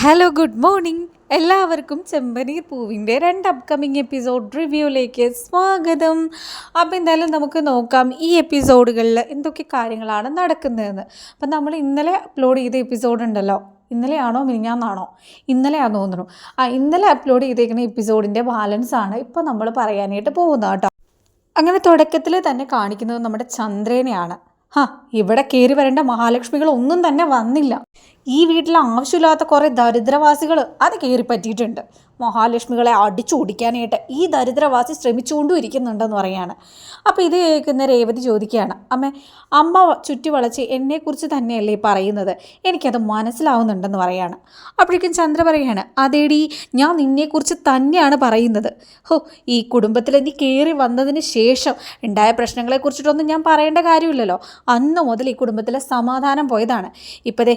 Hello good morning എല്ലാവർക്കും ചെമ്പനീർ പൂവിന്റെ രണ്ട് അപ്കമിങ് എപ്പിസോഡ് റിവ്യൂയിലേക്ക് സ്വാഗതം. അപ്പോൾ എന്തായാലും നമുക്ക് നോക്കാം ഈ എപ്പിസോഡുകളിൽ എന്തൊക്കെ കാര്യങ്ങളാണ് നടക്കുന്നതെന്ന്. അപ്പം നമ്മൾ ഇന്നലെ അപ്ലോഡ് ചെയ്ത എപ്പിസോഡ് ഉണ്ടല്ലോ. ഇന്നലെയാണോ മിനിഞ്ഞാന്നാണോ? ഇന്നലെയാണെന്ന് തോന്നുന്നു. ആ ഇന്നലെ അപ്ലോഡ് ചെയ്തേക്കുന്ന എപ്പിസോഡിന്റെ ബാലൻസ് ആണ് ഇപ്പോൾ നമ്മൾ പറയാനായിട്ട് പോകുന്നത് കേട്ടോ. അങ്ങനെ തുടക്കത്തിൽ തന്നെ കാണിക്കുന്നത് നമ്മുടെ ചന്ദ്രനെയാണ്. ഹാ ഇവിടെ കയറി വരേണ്ട മഹാലക്ഷ്മികൾ ഒന്നും തന്നെ വന്നില്ല. ഈ വീട്ടിൽ ആവശ്യമില്ലാത്ത കുറേ ദരിദ്രവാസികൾ അത് കയറിപ്പറ്റിയിട്ടുണ്ട്. മഹാലക്ഷ്മികളെ അടിച്ചു ഓടിക്കാനായിട്ട് ഈ ദരിദ്രവാസി ശ്രമിച്ചുകൊണ്ടും ഇരിക്കുന്നുണ്ടെന്ന് പറയാണ്. അപ്പോൾ ഇത് കേൾക്കുന്ന രേവതി ചോദിക്കുകയാണ് അമ്മ അമ്മ ചുറ്റി വളച്ച് എന്നെക്കുറിച്ച് തന്നെയല്ലേ പറയുന്നത്? എനിക്കത് മനസ്സിലാവുന്നുണ്ടെന്ന് പറയാണ്. അപ്പോഴേക്കും ചന്ദ്ര പറയാണ് അതേടി ഞാൻ നിന്നെക്കുറിച്ച് തന്നെയാണ് പറയുന്നത്. ഹോ ഈ കുടുംബത്തിൽ നീ കയറി വന്നതിന് ശേഷം ഉണ്ടായ പ്രശ്നങ്ങളെക്കുറിച്ചിട്ടൊന്നും ഞാൻ പറയേണ്ട കാര്യമില്ലല്ലോ. അന്ന് മുതൽ ഈ കുടുംബത്തിലെ സമാധാനം പോയതാണ്. ഇപ്പോഴേ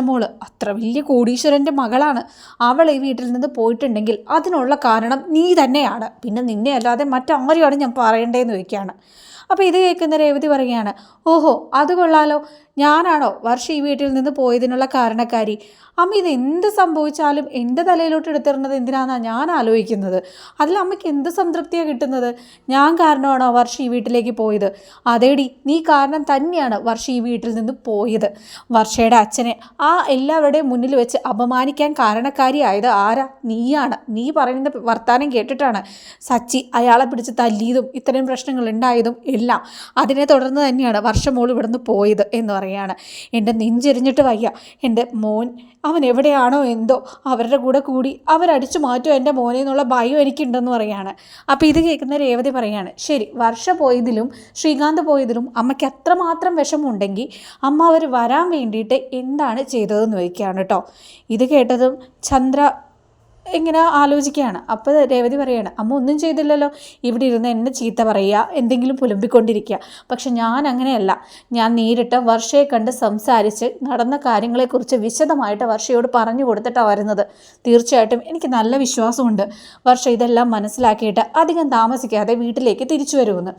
വർഷമോൾ അത്ര വലിയ കോടീശ്വരന്റെ മകളാണ്. അവൾ ഈ വീട്ടിൽ നിന്ന് പോയിട്ടുണ്ടെങ്കിൽ അതിനുള്ള കാരണം നീ തന്നെയാണ്. പിന്നെ നിന്നെ അല്ലാതെ മറ്റാരെയാണ് ഞാൻ പറയേണ്ടതെന്ന് ചോദിക്കുകയാണ്. അപ്പോൾ ഇത് കേൾക്കുന്ന രേവതി പറയുകയാണ് ഓഹോ അത് കൊള്ളാലോ. ഞാനാണോ വർഷ ഈ വീട്ടിൽ നിന്ന് പോയതിനുള്ള കാരണക്കാരി? അമ്മ ഇത് എന്ത് സംഭവിച്ചാലും എന്റെ തലയിലോട്ട് എടുത്തിരുന്നത് എന്തിനാണെന്നാണ് ഞാൻ ആലോചിക്കുന്നത്? അതിൽ അമ്മയ്ക്ക് എന്ത് സംതൃപ്തിയാണ് കിട്ടുന്നത്? ഞാൻ കാരണമാണോ വർഷ ഈ വീട്ടിലേക്ക് പോയത്? അതേടി നീ കാരണം തന്നെയാണ് വർഷ ഈ വീട്ടിൽ നിന്ന് പോയത്. വർഷയുടെ അച്ഛനെ ആ എല്ലാവരുടെയും മുന്നിൽ വെച്ച് അപമാനിക്കാൻ കാരണക്കാരിയായത് ആരാ? നീയാണ്. നീ പറയുന്ന വർത്താനം കേട്ടിട്ടാണ് സച്ചി അയാളെ പിടിച്ച് തല്ലിയതും ഇത്രയും പ്രശ്നങ്ങൾ ഉണ്ടായതും എല്ലാം അതിനെ തുടർന്ന് തന്നെയാണ് വർഷം മോൾ ഇവിടുന്ന് പോയത് എന്ന് പറയാണ് എന്റെ നെഞ്ചെരിഞ്ഞിട്ട് വയ്യ. എന്റെ മോൻ അവൻ എവിടെയാണോ എന്തോ അവരുടെ കൂടെ കൂടി അവരടിച്ചു മാറ്റോ എന്റെ മോനെ എന്നുള്ള ഭയം എനിക്കുണ്ടെന്ന് പറയാണ് അപ്പോൾ ഇത് കേൾക്കുന്ന രേവതി പറയാണ് ശരി വർഷം പോയതിലും ശ്രീകാന്ത് പോയതിലും അമ്മയ്ക്ക് അത്രമാത്രം വിഷമമുണ്ടെങ്കിൽ അമ്മ അവർ വരാൻ വേണ്ടിയിട്ട് എന്താണ് ചെയ്തതെന്ന് ചോദിക്കുകയാണ് കേട്ടോ. ഇത് കേട്ടതും ചന്ദ്ര ഇങ്ങനെ ആലോചിക്കുകയാണ്. അപ്പോൾ രേവതി പറയാണ് അമ്മ ഒന്നും ചെയ്തില്ലല്ലോ. ഇവിടെ ഇരുന്ന് എന്നെ ചീത്ത പറയുക എന്തെങ്കിലും പുലമ്പിക്കൊണ്ടിരിക്കുക. പക്ഷെ ഞാൻ അങ്ങനെയല്ല. ഞാൻ നേരിട്ട് വർഷയെ കണ്ട് സംസാരിച്ച് നടന്ന കാര്യങ്ങളെക്കുറിച്ച് വിശദമായിട്ട് വർഷയോട് പറഞ്ഞു കൊടുത്തിട്ടാണ് വരുന്നത്. തീർച്ചയായിട്ടും എനിക്ക് നല്ല വിശ്വാസമുണ്ട്. വർഷ ഇതെല്ലാം മനസ്സിലാക്കിയിട്ട് അധികം താമസിക്കാതെ വീട്ടിലേക്ക് തിരിച്ചു വരുമെന്ന്.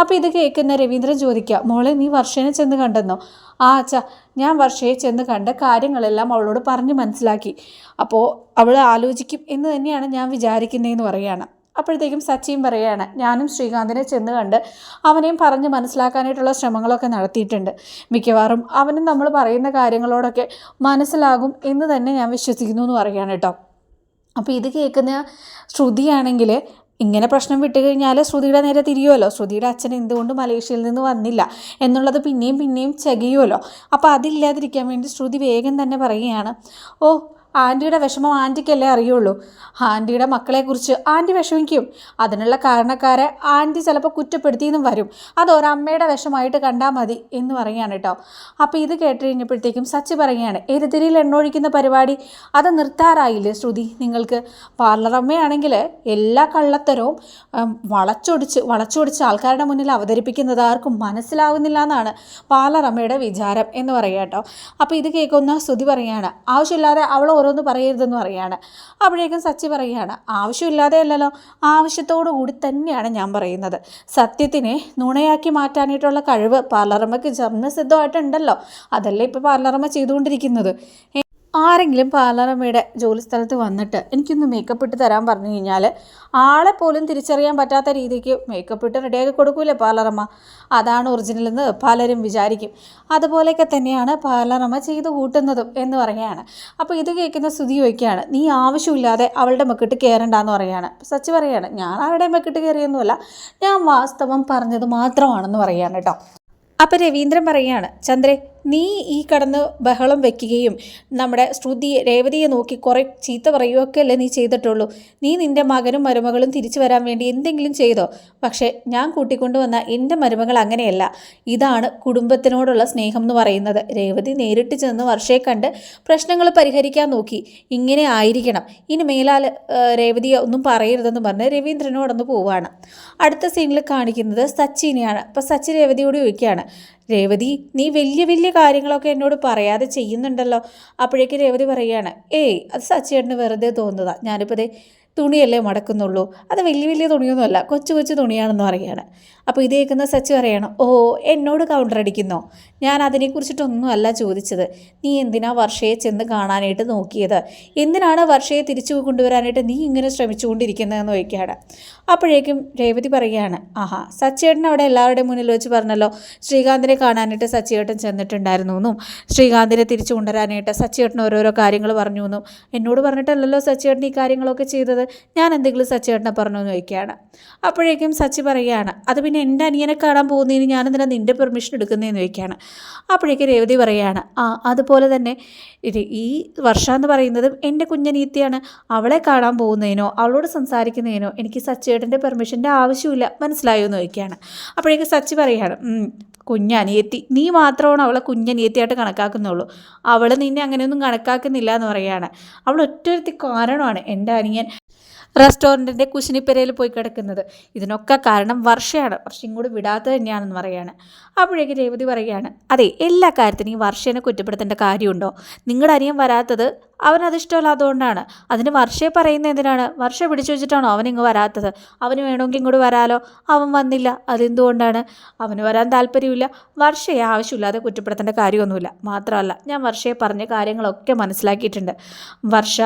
അപ്പോൾ ഇത് കേൾക്കുന്ന രവീന്ദ്രൻ ചോദിക്കുക മോളെ നീ വർഷേനെ ചെന്ന് കണ്ടെന്നോ? ആ അച്ഛ ഞാൻ വർഷയെ ചെന്ന് കണ്ട് കാര്യങ്ങളെല്ലാം അവളോട് പറഞ്ഞ് മനസ്സിലാക്കി. അപ്പോൾ അവൾ ആലോചിക്കും എന്ന് തന്നെയാണ് ഞാൻ വിചാരിക്കുന്നതെന്ന് പറയുകയാണ്. അപ്പോഴത്തേക്കും സച്ചിയും പറയുകയാണ് ഞാനും ശ്രീകാന്തിനെ ചെന്ന് കണ്ട് അവനെയും പറഞ്ഞ് മനസ്സിലാക്കാനായിട്ടുള്ള ശ്രമങ്ങളൊക്കെ നടത്തിയിട്ടുണ്ട്. മിക്കവാറും അവനും നമ്മൾ പറയുന്ന കാര്യങ്ങളോടൊക്കെ മനസ്സിലാകും എന്ന് തന്നെ ഞാൻ വിശ്വസിക്കുന്നു എന്ന് പറയുകയാണ് കേട്ടോ. അപ്പോൾ ഇത് കേൾക്കുന്ന ശ്രുതിയാണെങ്കിൽ ഇങ്ങനെ പ്രശ്നം വിട്ട് കഴിഞ്ഞാൽ ശ്രുതിയുടെ നേരെ തിരിയുമല്ലോ. ശ്രുതിയുടെ അച്ഛൻ എന്തുകൊണ്ട് മലേഷ്യയിൽ നിന്ന് വന്നില്ല എന്നുള്ളത് പിന്നെയും പിന്നെയും ചകയുമല്ലോ. അപ്പോൾ അതില്ലാതിരിക്കാൻ വേണ്ടി ശ്രുതി വേഗം തന്നെ പറയുകയാണ് ഓ ആന്റിയുടെ വിഷമം ആന്റിക്കല്ലേ അറിയുള്ളൂ? ആന്റിയുടെ മക്കളെക്കുറിച്ച് ആന്റി വിഷമിക്കും. അതിനുള്ള കാരണക്കാരെ ആന്റി ചിലപ്പോൾ കുറ്റപ്പെടുത്തിയെന്നും വരും. അത് ഒരമ്മയുടെ വിഷമായിട്ട് കണ്ടാൽ മതി എന്ന് പറയുകയാണ് കേട്ടോ. അപ്പോൾ ഇത് കേട്ട് കഴിഞ്ഞപ്പോഴത്തേക്കും സച്ചി പറയുകയാണ് എരുതിരിയിൽ എണ്ണൊഴിക്കുന്ന പരിപാടി അത് നിർത്താറായില്ലേ ശ്രുതി? നിങ്ങൾക്ക് പാർലറമ്മയാണെങ്കിൽ എല്ലാ കള്ളത്തരവും വളച്ചൊടിച്ച് വളച്ചൊടിച്ച് ആൾക്കാരുടെ മുന്നിൽ അവതരിപ്പിക്കുന്നത് ആർക്കും മനസ്സിലാവുന്നില്ല എന്നാണ് പാർലറമ്മയുടെ വിചാരം എന്ന് പറയുക കേട്ടോ. അപ്പോൾ ഇത് കേൾക്കുന്ന ശ്രുതി പറയുകയാണ് ആവശ്യമില്ലാതെ അവൾ ഓരോന്ന് പറയരുതെന്ന് പറയാണ്. അപ്പോഴേക്കും സച്ചി പറയുകയാണ് ആവശ്യമില്ലാതെ അല്ലല്ലോ ആവശ്യത്തോടു കൂടി തന്നെയാണ് ഞാൻ പറയുന്നത്. സത്യത്തിനെ നുണയാക്കി മാറ്റാനായിട്ടുള്ള കഴിവ് പാർലറമ്മയ്ക്ക് ജന്മസിദ്ധമായിട്ടുണ്ടല്ലോ അതല്ലേ ഇപ്പോൾ പാർലറമ്മ ചെയ്തുകൊണ്ടിരിക്കുന്നത്? ആരെങ്കിലും പാർലറമ്മയുടെ ജോലി സ്ഥലത്ത് വന്നിട്ട് എനിക്കൊന്ന് മേക്കപ്പ് ഇട്ട് തരാൻ പറഞ്ഞു കഴിഞ്ഞാൽ ആളെ പോലും തിരിച്ചറിയാൻ പറ്റാത്ത രീതിക്ക് മേക്കപ്പ് ഇട്ട് റെഡിയാക്കി കൊടുക്കൂലേ പാർലറമ്മ അതാണ് ഒറിജിനൽ എന്ന് പലരും വിചാരിക്കും. അതുപോലെയൊക്കെ തന്നെയാണ് പാർലറമ്മ ചെയ്തു കൂട്ടുന്നതും എന്ന് പറയുകയാണ്. അപ്പോൾ ഇത് കേൾക്കുന്ന സ്തുതി ചോദിക്കുകയാണ് നീ ആവശ്യമില്ലാതെ അവളുടെ മെക്കിട്ട് കയറണ്ടെന്ന് പറയുകയാണ്. സച്ച് പറയുകയാണ് ഞാൻ ആരുടെയും മെക്കിട്ട് കയറിയൊന്നുമല്ല ഞാൻ വാസ്തവം പറഞ്ഞത് മാത്രമാണെന്ന് പറയുകയാണ് കേട്ടോ. അപ്പോൾ രവീന്ദ്രൻ പറയുകയാണ് ചന്ദ്രേ നീ ഈ കടന്ന് ബഹളം വെക്കുകയും നമ്മുടെ ശ്രുതി രേവതിയെ നോക്കി കുറേ ചീത്ത പറയുകയൊക്കെ അല്ലേ നീ ചെയ്തിട്ടുള്ളൂ. നീ നിന്റെ മകനും മരുമകളും തിരിച്ചു വരാൻ വേണ്ടി എന്തെങ്കിലും ചെയ്തോ? പക്ഷേ ഞാൻ കൂട്ടിക്കൊണ്ടുവന്ന എന്റെ മരുമകൾ അങ്ങനെയല്ല. ഇതാണ് കുടുംബത്തിനോടുള്ള സ്നേഹം എന്ന് പറയുന്നത്. രേവതി നേരിട്ട് ചെന്ന് വർഷയെ കണ്ട് പ്രശ്നങ്ങൾ പരിഹരിക്കാൻ നോക്കി. ഇങ്ങനെ ആയിരിക്കണം. ഇനി മേലാൽ രേവതിയെ ഒന്നും പറയരുതെന്ന് പറഞ്ഞ് രവീന്ദ്രനോടൊന്ന് പോവുകയാണ് അടുത്ത സീനിൽ കാണിക്കുന്നത് സച്ചിനെയാണ്. അപ്പോൾ സച്ചി രേവതിയോട് ചോദിക്കുകയാണ്. രേവതി നീ വലിയ വലിയ കാര്യങ്ങളൊക്കെ എന്നോട് പറയാതെ ചെയ്യുന്നുണ്ടല്ലോ. അപ്പോഴേക്ക് രേവതി പറയുകയാണ് ഏയ് അത് സച്ചിയേട്ടന് വെറുതെ തോന്നുന്നതാ. ഞാനിപ്പോൾ ദേ തുണിയല്ലേ മടക്കുന്നുള്ളൂ. അത് വലിയ വലിയ തുണിയൊന്നുമല്ല കൊച്ചു കൊച്ചു തുണിയാണെന്ന് പറയുകയാണ്. അപ്പോൾ ഇത് കേൾക്കുന്ന സച്ചി പറയണം ഓ എന്നോട് കൗണ്ടർ അടിക്കുന്നോ? ഞാൻ അതിനെക്കുറിച്ചിട്ടൊന്നും അല്ല ചോദിച്ചത്. നീ എന്തിനാ വർഷയെ ചെന്ന് കാണാനായിട്ട് നോക്കിയത്? എന്തിനാണ് വർഷയെ തിരിച്ചു കൊണ്ടുവരാനായിട്ട് നീ ഇങ്ങനെ ശ്രമിച്ചുകൊണ്ടിരിക്കുന്നതെന്ന് ചോദിക്കുകയാണ്. അപ്പോഴേക്കും രേവതി പറയുകയാണ് ആഹാ സച്ചേട്ടൻ അവിടെ എല്ലാവരുടെ മുന്നിൽ വെച്ച് പറഞ്ഞല്ലോ ശ്രീകാന്തിനെ കാണാനായിട്ട് സച്ചിയേട്ടൻ ചെന്നിട്ടുണ്ടായിരുന്നു എന്നും ശ്രീകാന്തിനെ തിരിച്ചു കൊണ്ടുവരാനായിട്ട് സച്ചിയേട്ടൻ ഓരോരോ കാര്യങ്ങൾ പറഞ്ഞു എന്നും എന്നോട് പറഞ്ഞിട്ടല്ലല്ലോ സച്ചിയേട്ടൻ ഈ കാര്യങ്ങളൊക്കെ ചെയ്തത്? ഞാൻ എന്തെങ്കിലും സച്ചിയേട്ടനെ പറഞ്ഞു എന്ന് ചോദിക്കുകയാണ്. അപ്പോഴേക്കും സച്ചി പറയുകയാണ് അത് എന്റെ അനിയനെ കാണാൻ പോകുന്നതിന് ഞാനെന്തിനാ നിന്റെ പെർമിഷൻ എടുക്കുന്നതെന്ന് ചോദിക്കുകയാണ്. അപ്പോഴേക്ക് രേവതി പറയുകയാണ് ആ അതുപോലെ തന്നെ ഈ വർഷ എന്ന് പറയുന്നതും എന്റെ കുഞ്ഞനീത്തിയാണ് അവളെ കാണാൻ പോകുന്നതിനോ അവളോട് സംസാരിക്കുന്നതിനോ എനിക്ക് സച്ചിയേട്ടന്റെ പെർമിഷന്റെ ആവശ്യമില്ല മനസ്സിലായോ എന്ന് ചോദിക്കുകയാണ്. അപ്പോഴേക്ക് സച്ചി പറയുകയാണ് "ഉം, കുഞ്ഞനിയത്തി നീ മാത്രമാണ് അവളെ കുഞ്ഞനിയത്തിയായിട്ട് കണക്കാക്കുന്നുള്ളൂ. അവൾ നിന്നെ അങ്ങനെയൊന്നും കണക്കാക്കുന്നില്ല എന്ന് പറയുകയാണ്. അവൾ ഒറ്റൊരുത്തി കാരണമാണ് എന്റെ അനിയൻ. റെസ്റ്റോറന്റിന്റെ കുശിനിപ്പെരയിൽ പോയി കിടക്കുന്നത്. ഇതിനൊക്കെ കാരണം വർഷയാണ്. വർഷ ഇങ്ങോട്ട് വിടാത്തത് തന്നെയാണെന്ന് പറയാണ്. അപ്പോഴേക്ക് രേവതി പറയുകയാണ് അതെ എല്ലാ കാര്യത്തിനും ഈ വർഷേനെ കുറ്റപ്പെടുത്തേണ്ട കാര്യമുണ്ടോ? നിങ്ങളുടെ അനിയൻ വരാത്തത് അവനത് ഇഷ്ടമല്ലാത്തതുകൊണ്ടാണ്. അതിന് വർഷയെ പറയുന്ന എന്തിനാണ്? വർഷ പിടിച്ചു വെച്ചിട്ടാണോ അവൻ വരാത്തത്? അവന് വേണമെങ്കിൽ ഇങ്ങോട്ട് വരാലോ? അവൻ വന്നില്ല. അതെന്തുകൊണ്ടാണ്? അവന് വരാൻ താല്പര്യമില്ല. വർഷയെ ആവശ്യമില്ലാതെ കുറ്റപ്പെടുത്തേണ്ട കാര്യമൊന്നുമില്ല. മാത്രമല്ല ഞാൻ വർഷയെ പറഞ്ഞ കാര്യങ്ങളൊക്കെ മനസ്സിലാക്കിയിട്ടുണ്ട്. വർഷ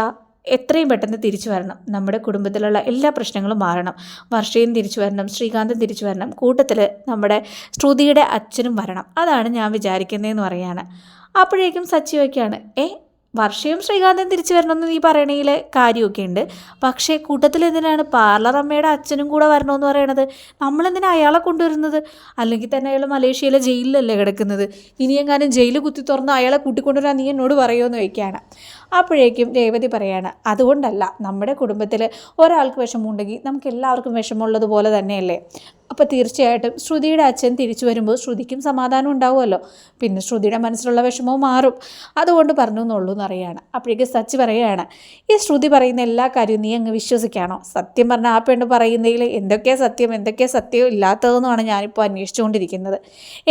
എത്രയും പെട്ടെന്ന് തിരിച്ചു വരണം. നമ്മുടെ കുടുംബത്തിലുള്ള എല്ലാ പ്രശ്നങ്ങളും മാറണം. വർഷയും തിരിച്ചു വരണം ശ്രീകാന്തും തിരിച്ചു വരണം കൂട്ടത്തിൽ നമ്മുടെ ശ്രുതിയുടെ അച്ഛനും വരണം. അതാണ് ഞാൻ വിചാരിക്കുന്നതെന്ന് പറയാണ്. അപ്പോഴേക്കും സച്ചി വയ്ക്കാണ് ഏ വർഷയും ശ്രീകാന്തും തിരിച്ചു വരണമെന്ന് നീ പറയണതിൽ കാര്യമൊക്കെ ഉണ്ട്. പക്ഷേ കൂട്ടത്തിൽ എന്തിനാണ് പാർലർ അമ്മയുടെ അച്ഛനും കൂടെ വരണമെന്ന് പറയണത്? നമ്മളെന്തിനാ അയാളെ കൊണ്ടുവരുന്നത്? അല്ലെങ്കിൽ തന്നെ അയാൾ മലേഷ്യയിലെ ജയിലിലല്ലേ കിടക്കുന്നത്? ഇനിയെങ്ങാനും ജയിൽ കുത്തി തുറന്ന് അയാളെ കൂട്ടിക്കൊണ്ടുവരാൻ നീ എന്നോട് പറയുമെന്ന് ചോദിക്കുകയാണ്. അപ്പോഴേക്കും രേവതി പറയാണ് അതുകൊണ്ടല്ല നമ്മുടെ കുടുംബത്തിൽ ഒരാൾക്ക് വിഷമമുണ്ടെങ്കിൽ നമുക്ക് എല്ലാവർക്കും വിഷമമുള്ളതുപോലെ തന്നെയല്ലേ? അപ്പോൾ തീർച്ചയായിട്ടും ശ്രുതിയുടെ അച്ഛൻ തിരിച്ചു വരുമ്പോൾ ശ്രുതിക്കും സമാധാനം ഉണ്ടാവുമല്ലോ. പിന്നെ ശ്രുതിയുടെ മനസ്സിലുള്ള വിഷമവും മാറും. അതുകൊണ്ട് പറഞ്ഞു എന്നുള്ളൂ എന്നറിയാണ് അപ്പോഴേക്ക് സച്ചി പറയുകയാണ് ഈ ശ്രുതി പറയുന്ന എല്ലാ കാര്യവും നീ അങ്ങ് വിശ്വസിക്കാണോ? സത്യം പറഞ്ഞാൽ ആ പെണ്ണ് പറയുന്നതിൽ എന്തൊക്കെയാണ് സത്യം എന്തൊക്കെയാണ് സത്യം ഇല്ലാത്തതെന്നുമാണ് ഞാനിപ്പോൾ അന്വേഷിച്ചുകൊണ്ടിരിക്കുന്നത്.